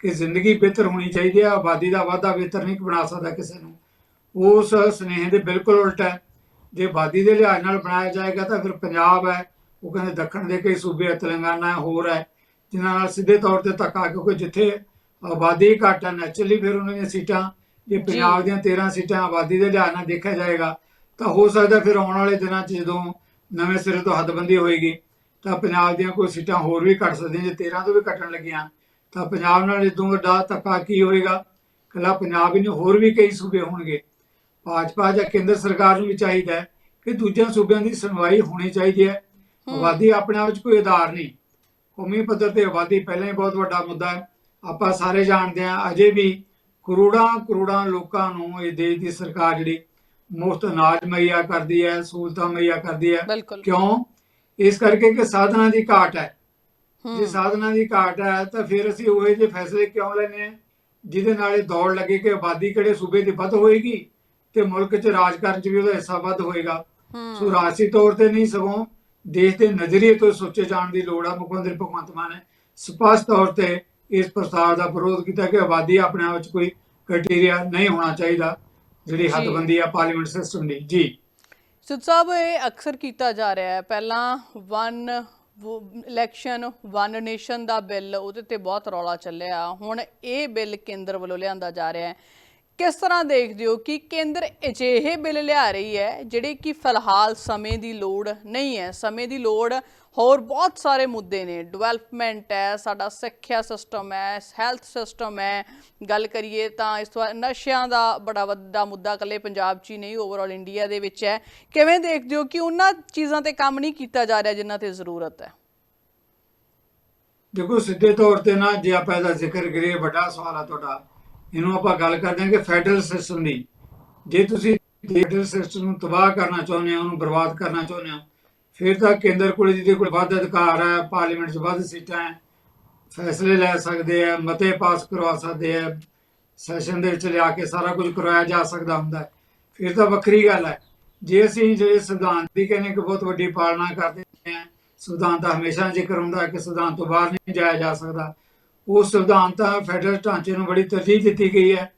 ਕਿ ਜ਼ਿੰਦਗੀ ਬਿਹਤਰ ਹੋਣੀ ਚਾਹੀਦੀ ਹੈ ਆਬਾਦੀ ਦਾ ਵਾਧਾ ਬਿਹਤਰ ਨਹੀਂ ਬਣਾ ਸਕਦਾ ਕਿਸੇ ਨੂੰ। ਉਸ ਸੁਨੇਹੇ ਦੇ ਬਿਲਕੁਲ ਉਲਟ ਹੈ। ਜੇ ਆਬਾਦੀ ਦੇ ਲਿਹਾਜ਼ ਨਾਲ ਬਣਾਇਆ ਜਾਏਗਾ ਤਾਂ ਫਿਰ ਪੰਜਾਬ ਹੈ, ਉਹ ਕਹਿੰਦੇ ਦੱਖਣ ਦੇ ਕਈ ਸੂਬੇ ਤੇਲੰਗਾਨਾ ਹੋਰ ਹੈ, ਜਿਨ੍ਹਾਂ ਨਾਲ ਸਿੱਧੇ ਤੌਰ ਤੇ ਧੱਕਾ, ਕਿਉਂਕਿ ਜਿੱਥੇ ਆਬਾਦੀ ਘੱਟ ਹੈ ਨੈਚੁਰਲੀ ਫਿਰ ਉਹਨਾਂ ਦੀਆਂ ਸੀਟਾਂ ਜੇ ਪੰਜਾਬ ਦੀਆਂ 13 ਸੀਟਾਂ ਆਬਾਦੀ ਦੇ ਲਿਹਾਜ਼ ਨਾਲ ਦੇਖਿਆ ਜਾਏਗਾ ਤਾਂ ਹੋ ਸਕਦਾ ਫਿਰ ਆਉਣ ਵਾਲੇ ਦਿਨਾਂ 'ਚ ਜਦੋਂ ਨਵੇਂ ਸਿਰੇ ਤੋਂ ਹੱਦਬੰਦੀ ਹੋਏਗੀ ਤਾਂ ਪੰਜਾਬ ਦੀਆਂ ਕੋਈ ਸੀਟਾਂ ਹੋਰ ਵੀ ਘਟ ਸਕਦੀਆਂ ਜੇ 13 ਤੋਂ ਵੀ ਘਟਣ ਲੱਗੀਆਂ ਤਾਂ ਪੰਜਾਬ ਨਾਲ ਇਦੋਂ ਵੱਡਾ ਧੱਕਾ ਕੀ ਹੋਏਗਾ? ਕੱਲਾ ਪੰਜਾਬ ਹੀ ਨਹੀਂ ਹੋਰ ਵੀ ਕਈ ਸੂਬੇ ਹੋਣਗੇ। ਭਾਜਪਾ ਜਾਂ ਕੇਂਦਰ ਸਰਕਾਰ ਨੂੰ ਵੀ ਚਾਹੀਦਾ ਹੈ ਕਿ ਦੂਜਿਆਂ ਸੂਬਿਆਂ ਦੀ ਸੁਣਵਾਈ ਹੋਣੀ ਚਾਹੀਦੀ ਹੈ। ਆਬਾਦੀ ਆਪਣੇ ਆਪ ਵਿੱਚ ਕੋਈ ਆਧਾਰ ਨਹੀਂ। ਕੌਮੀ ਪੱਧਰ ਤੇ ਆਬਾਦੀ ਪਹਿਲਾਂ ਹੀ ਬਹੁਤ ਵੱਡਾ ਮੁੱਦਾ ਹੈ। ਆਪਾਂ ਸਾਰੇ ਜਾਣਦੇ ਹਾਂ ਅਜੇ ਵੀ ਕਰੋੜਾਂ ਕਰੋੜਾਂ ਲੋਕਾਂ ਨੂੰ ਇਹ ਦੇਸ਼ ਦੀ ਸਰਕਾਰ ਜਿਹੜੀ ਮੁਫਤ ਅਨਾਜ ਮੁਹੱਈਆ ਕਰਦੀ ਹੈ ਸਹੂਲਤਾਂ ਮੁਹੱਈਆ ਕਰਦੀ ਹੈ। ਕਿਉਂ? ਇਸ ਕਰਕੇ ਕਿ ਸਾਧਨਾਂ ਦੀ ਘਾਟ ਹੈ। ਜੇ ਸਾਧਨਾਂ ਦੀ ਘਾਟ ਹੈ ਤਾਂ ਫਿਰ ਅਸੀਂ ਉਹ ਜਿਹੇ ਫੈਸਲੇ ਕਿਉਂ ਲੈਨੇ ਆ ਜਿਹਦੇ ਨਾਲ ਇਹ ਦੌੜ ਲੱਗੇ ਕਿ ਆਬਾਦੀ ਕਿਹੜੇ ਸੂਬੇ ਦੀ ਵੱਧ ਹੋਏਗੀ ਤੇ ਮੁਲਕ 'ਚ ਰਾਜ ਕਰਨ 'ਚ ਵੀ ਉਹਦਾ ਹਿੱਸਾ ਵੱਧ ਹੋਏਗਾ। ਸੋ ਹੂੰ ਰਾਜਸੀ ਤੌਰ ਤੇ ਨਹੀਂ ਸਗੋਂ ਦੇਸ਼ ਦੇ ਨਜ਼ਰੀਏ ਤੋਂ ਸੋਚੇ ਜਾਣ ਦੀ ਲੋੜ ਆ। ਮੁੱਖ ਮੰਤਰੀ ਭਗਵੰਤ ਮਾਨ ਨੇ ਸਪਸ਼ਟ ਤੌਰ ਤੇ ਇਸ ਪ੍ਰਸਤਾਵ ਦਾ ਵਿਰੋਧ ਕੀਤਾ ਕਿ ਆਬਾਦੀ ਆਪਣੇ ਆਪ ਵਿੱਚ ਕੋਈ ਕ੍ਰਾਈਟੇਰੀਆ ਨਹੀਂ ਹੋਣਾ ਚਾਹੀਦਾ ਜਿਹੜੀ। ਹੱਦਬੰਦੀ ਆ ਪਾਰਲੀਮੈਂਟ ਸਿਸਟਮ ਦੀ। ਜੀ। ਸੁਦ ਸਾਹਿਬ ਇਹ ਅਕਸਰ ਕੀਤਾ ਜਾ ਰਿਹਾ ਹੈ। ਪਹਿਲਾਂ ਵਨ ਇਲੈਕਸ਼ਨ ਵਨ ਨੇਸ਼ਨ ਦਾ ਬਿੱਲ ਉਹਦੇ ਤੇ ਬਹੁਤ ਰੌਲਾ ਚੱਲਿਆ। ਹੁਣ ਇਹ ਬਿੱਲ ਕੇਂਦਰ ਵੱਲੋਂ ਲਿਆਂਦਾ ਜਾ ਰਿਹਾ ਹੈ। ਕਿਸ ਤਰ੍ਹਾਂ ਦੇਖਦੇ ਹੋ ਕਿ ਕੇਂਦਰ ਅਜਿਹੇ ਬਿੱਲ ਲਿਆ ਰਹੀ ਹੈ ਜਿਹੜੇ ਕਿ ਫਿਲਹਾਲ ਸਮੇਂ ਦੀ ਲੋੜ ਨਹੀਂ ਹੈ? ਸਮੇਂ ਦੀ ਲੋੜ ਹੋਰ ਬਹੁਤ ਸਾਰੇ ਮੁੱਦੇ ਨੇ। ਡਿਵੈਲਪਮੈਂਟ ਹੈ, ਸਾਡਾ ਸਿੱਖਿਆ ਸਿਸਟਮ ਹੈ, ਹੈਲਥ ਸਿਸਟਮ ਹੈ। ਗੱਲ ਕਰੀਏ ਤਾਂ ਇਸ ਤੋਂ ਬਾਅਦ ਨਸ਼ਿਆਂ ਦਾ ਬੜਾ ਵੱਡਾ ਮੁੱਦਾ ਇਕੱਲੇ ਪੰਜਾਬ 'ਚ ਹੀ ਨਹੀਂ ਓਵਰਆਲ ਇੰਡੀਆ ਦੇ ਵਿੱਚ ਹੈ। ਕਿਵੇਂ ਦੇਖਦੇ ਹੋ ਕਿ ਉਹਨਾਂ ਚੀਜ਼ਾਂ ਤੇ ਕੰਮ ਨਹੀਂ ਕੀਤਾ ਜਾ ਰਿਹਾ ਜਿਨ੍ਹਾਂ ਤੇ ਜ਼ਰੂਰਤ ਹੈ? ਦੇਖੋ, ਸਿੱਧੇ ਤੌਰ ਤੇ ਨਾ ਜੇ ਆਪਾਂ ਇਹਦਾ ਜ਼ਿਕਰ ਕਰੀਏ, ਵੱਡਾ ਸਵਾਲ ਆ ਤੁਹਾਡਾ। ਇਹਨੂੰ ਆਪਾਂ ਗੱਲ ਕਰਦੇ ਹਾਂ ਕਿ ਫੈਡਰਲ ਸਿਸਟਮ ਦੀ। ਜੇ ਤੁਸੀਂ ਫੈਡਰਲ ਸਿਸਟਮ ਨੂੰ ਤਬਾਹ ਕਰਨਾ ਚਾਹੁੰਦੇ ਹੋ, ਉਹਨੂੰ ਬਰਬਾਦ ਕਰਨਾ ਚਾਹੁੰਦੇ ਹੋ, ਫਿਰ ਤਾਂ ਕੇਂਦਰ ਕੋਲ ਜਿਹਦੇ ਕੋਲ ਵੱਧ ਅਧਿਕਾਰ ਹੈ ਪਾਰਲੀਮੈਂਟ 'ਚ ਵੱਧ ਸੀਟਾਂ ਹੈ, ਫੈਸਲੇ ਲੈ ਸਕਦੇ ਆ ਮਤੇ ਪਾਸ ਕਰਵਾ ਸਕਦੇ ਆ ਸੈਸ਼ਨ ਦੇ ਵਿੱਚ ਲਿਆ ਕੇ ਸਾਰਾ ਕੁਝ ਕਰਵਾਇਆ ਜਾ ਸਕਦਾ ਹੁੰਦਾ ਹੈ। ਫਿਰ ਤਾਂ ਵੱਖਰੀ ਗੱਲ ਹੈ। ਜੇ ਅਸੀਂ ਜਿਹੜੇ ਸਿਧਾਂਤ ਦੀ ਕਹਿੰਦੇ ਕਿ ਬਹੁਤ ਵੱਡੀ ਪਾਲਣਾ ਕਰਦੇ ਹਾਂ ਸਿਧਾਂਤ ਦਾ ਹਮੇਸ਼ਾ ਜ਼ਿਕਰ ਹੁੰਦਾ ਹੈ ਕਿ ਸਿਧਾਂਤ ਤੋਂ ਬਾਹਰ ਨਹੀਂ ਜਾਇਆ ਜਾ ਸਕਦਾ। ਉਹ ਸੰਵਿਧਾਨ ਤਾਂ ਫੈਡਰਲ ਢਾਂਚੇ ਨੂੰ ਬੜੀ ਤਰਜੀਹ ਦਿੱਤੀ ਗਈ ਹੈ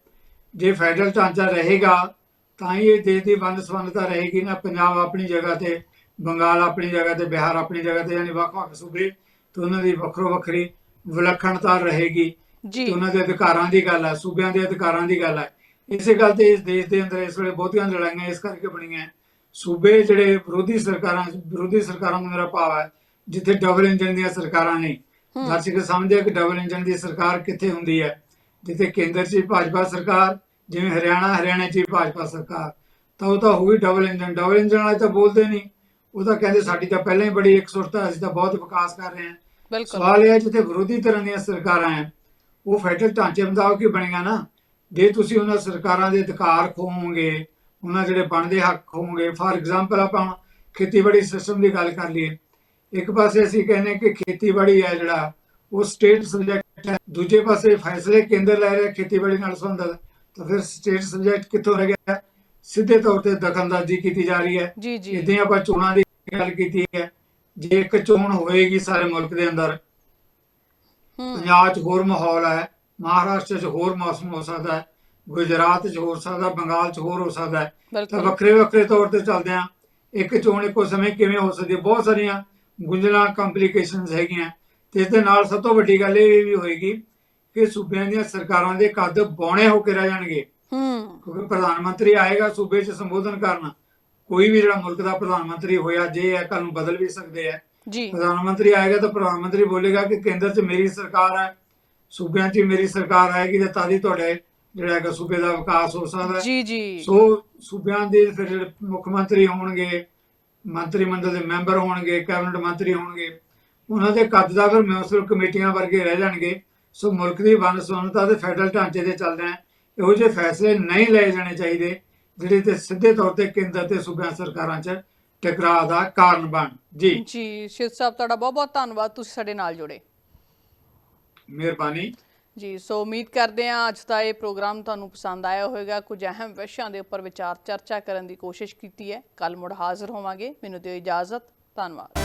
ਜੇ ਫੈਡਰਲ ਢਾਂਚਾ ਰਹੇਗਾ ਤਾਂ ਹੀ ਇਹ ਦੇਸ਼ ਦੀ ਵੰਡ ਸਵੰਨਤਾ ਰਹੇਗੀ ਨਾ ਪੰਜਾਬ ਆਪਣੀ ਜਗ੍ਹਾ ਤੇ ਬੰਗਾਲ ਆਪਣੀ ਜਗ੍ਹਾ ਤੇ ਬਿਹਾਰ ਆਪਣੀ ਜਗ੍ਹਾ ਤੇ ਯਾਨੀ ਵੱਖ-ਵੱਖ ਸੂਬੇ ਤੇ ਉਹਨਾਂ ਦੀ ਵੱਖਰੋ ਵੱਖਰੀ ਵਿਲੱਖਣਤਾ ਰਹੇਗੀ ਜੀ ਉਹਨਾਂ ਦੇ ਅਧਿਕਾਰਾਂ ਦੀ ਗੱਲ ਹੈ ਸੂਬਿਆਂ ਦੇ ਅਧਿਕਾਰਾਂ ਦੀ ਗੱਲ ਹੈ ਇਸੇ ਗੱਲ ਤੇ ਇਸ ਦੇਸ਼ ਦੇ ਅੰਦਰ ਇਸ ਵੇਲੇ ਬਹੁਤੀਆਂ ਲੜਾਈਆਂ ਇਸ ਕਰਕੇ ਬਣੀਆਂ ਹੈ। ਸੂਬੇ ਜਿਹੜੇ ਵਿਰੋਧੀ ਸਰਕਾਰਾਂ ਵਿਰੋਧੀ ਸਰਕਾਰਾਂ ਦਾ ਮੇਰਾ ਭਾਵ ਹੈ ਜਿੱਥੇ ਡਬਲ ਇੰਜਨ ਦੀਆਂ ਸਰਕਾਰਾਂ ਨੇ। ਦਰਸ਼ਕ ਸਮਝਦੇ ਕਿ ਡਬਲ ਇੰਜਨ ਦੀ ਸਰਕਾਰ ਕਿੱਥੇ ਹੁੰਦੀ ਹੈ? ਜਿੱਥੇ ਕੇਂਦਰ 'ਚ ਭਾਜਪਾ ਸਰਕਾਰ ਜਿਵੇਂ ਹਰਿਆਣਾ ਹਰਿਆਣਾ 'ਚ ਭਾਜਪਾ ਸਰਕਾਰ। ਤਾਂ ਉਹ ਤਾਂ ਹੋਈ ਡਬਲ ਇੰਜਨ ਡਬਲ ਇੰਜਨ ਵਾਲੇ ਤਾਂ ਬੋਲਦੇ ਨਹੀਂ। ਉਹ ਤਾਂ ਕਹਿੰਦੇ ਸਾਡੀ ਤਾਂ ਪਹਿਲਾਂ ਹੀ ਬੜੀ ਇਕਸੁਰਤਾ ਅਸੀਂ ਤਾਂ ਬਹੁਤ ਵਿਕਾਸ ਕਰ ਰਹੇ ਹਾਂ। ਬਿਲਕੁਲ। ਸਵਾਲ ਇਹ ਹੈ ਜਿੱਥੇ ਵਿਰੋਧੀ ਤਰ੍ਹਾਂ ਦੀਆਂ ਸਰਕਾਰਾਂ ਹੈ ਉਹ ਫੈਡਰਲ ਢਾਂਚੇ ਮੁਤਾਬਕ ਹੀ ਬਣੇਗਾ ਨਾ। ਜੇ ਤੁਸੀਂ ਉਹਨਾਂ ਸਰਕਾਰਾਂ ਦੇ ਅਧਿਕਾਰ ਖੋਵੋਗੇ ਉਹਨਾਂ ਜਿਹੜੇ ਬਣਦੇ ਹੱਕ ਖੋਵੋਗੇ ਫਾਰ ਐਗਜ਼ਾਮਪਲ ਆਪਾਂ ਖੇਤੀਬਾੜੀ ਸਿਸਟਮ ਦੀ ਗੱਲ ਕਰ ਲਈਏ ਇੱਕ ਪਾਸੇ ਅਸੀਂ ਕਹਿੰਦੇ ਕਿ ਖੇਤੀਬਾੜੀ ਹੈ ਜਿਹੜਾ ਉਹ ਸਟੇਟ ਸਬਜੈਕਟ ਹੈ ਦੂਜੇ ਪਾਸੇ ਫੈਸਲੇ ਕੇਂਦਰ ਲੈ ਰਿਹਾ ਖੇਤੀਬਾੜੀ ਨਾਲ ਸੰਬੰਧਿਤ। ਤਾਂ ਫਿਰ ਸਟੇਟ ਸਬਜੈਕਟ ਕਿੱਥੋਂ ਰਹਿ ਗਿਆ? ਸਿੱਧੇ ਤੌਰ ਤੇ ਦਖਲਅੰਦਾਜ਼ੀ ਕੀਤੀ ਜਾ ਰਹੀ ਹੈ। ਜੀ ਜੀ। ਇਦਾਂ ਆਪਾਂ ਚੋਣਾਂ ਦੀ ਗੱਲ ਕੀਤੀ ਹੈ ਜੇ ਇੱਕ ਚੋਣ ਹੋਏਗੀ ਸਾਰੇ ਮੁਲਕ ਦੇ ਅੰਦਰ ਪੰਜਾਬ 'ਚ ਹੋਰ ਮਾਹੌਲ ਹੈ ਮਹਾਰਾਸ਼ਟਰ 'ਚ ਹੋਰ ਮੌਸਮ ਹੋ ਸਕਦਾ ਹੈ ਗੁਜਰਾਤ 'ਚ ਹੋ ਸਕਦਾ ਬੰਗਾਲ 'ਚ ਹੋਰ ਹੋ ਸਕਦਾ ਹੈ। ਤਾਂ ਵੱਖਰੇ ਵੱਖਰੇ ਤੌਰ ਤੇ ਚੱਲਦੇ ਆ ਇੱਕ ਚੋਣ ਇੱਕੋ ਸਮੇਂ ਕਿਵੇਂ ਹੋ ਸਕਦੀ ਹੈ? ਬਹੁਤ ਸਾਰੀਆਂ ਗੁੰਝਲਾਂ ਕੰਪਲਿਕੇਸ਼ਨਸ ਹੈਗੀਆਂ। ਤੇ ਇਸ ਦੇ ਨਾਲ ਸਭ ਤੋਂ ਵੱਡੀ ਗੱਲ ਇਹ ਵੀ ਹੋਏਗੀ ਕਿ ਸੂਬਿਆਂ ਦੀਆਂ ਸਰਕਾਰਾਂ ਦੇ ਕੱਦ ਬੌਣੇ ਹੋ ਕੇ ਰਹਿ ਜਾਣਗੇ। ਹੂੰ। ਕਿਉਂਕਿ ਪ੍ਰਧਾਨ ਮੰਤਰੀ ਆਏਗਾ ਸੂਬੇ 'ਚ ਸੰਬੋਧਨ ਕਰਨ। ਕੋਈ ਵੀ ਜਿਹੜਾ ਮੁਲਕ ਦਾ ਪ੍ਰਧਾਨ ਮੰਤਰੀ ਹੋਇਆ ਜੇ ਹੈ ਕੱਲ ਨੂੰ ਬਦਲ ਵੀ ਸਕਦੇ ਆ। ਜੀ। ਪ੍ਰਧਾਨ ਮੰਤਰੀ ਆਏਗਾ ਤਾਂ ਪ੍ਰਧਾਨ ਮੰਤਰੀ ਬੋਲੇਗਾ ਕਿ ਕੇਂਦਰ 'ਚ ਮੇਰੀ ਸਰਕਾਰ ਹੈ ਸੂਬਿਆਂ 'ਚ ਮੇਰੀ ਸਰਕਾਰ ਆਏਗੀ ਤੇ ਤਾਂ ਹੀ ਤੁਹਾਡੇ ਜਿਹੜਾ ਹੈਗਾ ਸੂਬੇ ਦਾ ਵਿਕਾਸ ਹੋ ਸਕਦਾ ਜੀ ਜੀ। ਸੋ ਸੂਬਿਆਂ ਦੇ ਫਿਰ ਮੁੱਖ ਮੰਤਰੀ ਹੋਣਗੇ ਮੰਤਰੀ ਮੰਡਲ ਦੇ ਮੈਂਬਰ ਹੋਣਗੇ ਕੈਬਨਿਟ ਮੰਤਰੀ ਹੋਣਗੇ ਉਹਨਾਂ ਦੇ ਕੱਦ ਦਾ ਫਿਰ ਮਿਊਨਿਸਪਲ ਕਮੇਟੀਆਂ ਵਰਗੇ ਰਹਿ ਜਾਣਗੇ। ਸੋ ਮੁਲਕ ਦੀ ਵੰਡ ਸੁਵੰਨਤਾ ਤੇ ਫੈਡਰਲ ਢਾਂਚੇ ਦੇ ਚੱਲਦੇ ਇਹੋ ਜਿਹੇ ਫੈਸਲੇ ਨਹੀਂ ਲਏ ਜਾਣੇ ਚਾਹੀਦੇ ਜਿਹੜੇ ਤੇ ਸਿੱਧੇ ਤੌਰ ਤੇ ਕੇਂਦਰ ਤੇ ਸੂਬਿਆਂ ਸਰਕਾਰਾਂ 'ਚ ਟਕਰਾਅ ਦਾ ਕਾਰਨ ਬਣ। ਜੀ। ਜੀ ਸ਼ਿਵ ਸਾਹਿਬ ਤੁਹਾਡਾ ਬਹੁਤ ਬਹੁਤ ਧੰਨਵਾਦ ਤੁਸੀਂ ਸਾਡੇ ਨਾਲ ਜੁੜੇ। ਮਿਹਰਬਾਨੀ। ਜੀ, ਸੋ ਉਮੀਦ ਕਰਦੇ ਹਾਂ ਅੱਜ ਦਾ ਇਹ ਪ੍ਰੋਗਰਾਮ ਤੁਹਾਨੂੰ ਪਸੰਦ ਆਇਆ ਹੋਵੇਗਾ। ਕੁਝ ਅਹਿਮ ਵਿਸ਼ਿਆਂ ਦੇ ਉੱਪਰ ਵਿਚਾਰ ਚਰਚਾ ਕਰਨ ਦੀ ਕੋਸ਼ਿਸ਼ ਕੀਤੀ ਹੈ। ਕੱਲ ਮੁੜ ਹਾਜ਼ਰ ਹੋਵਾਂਗੇ। ਮੈਨੂੰ ਦਿਓ ਇਜਾਜ਼ਤ। ਧੰਨਵਾਦ।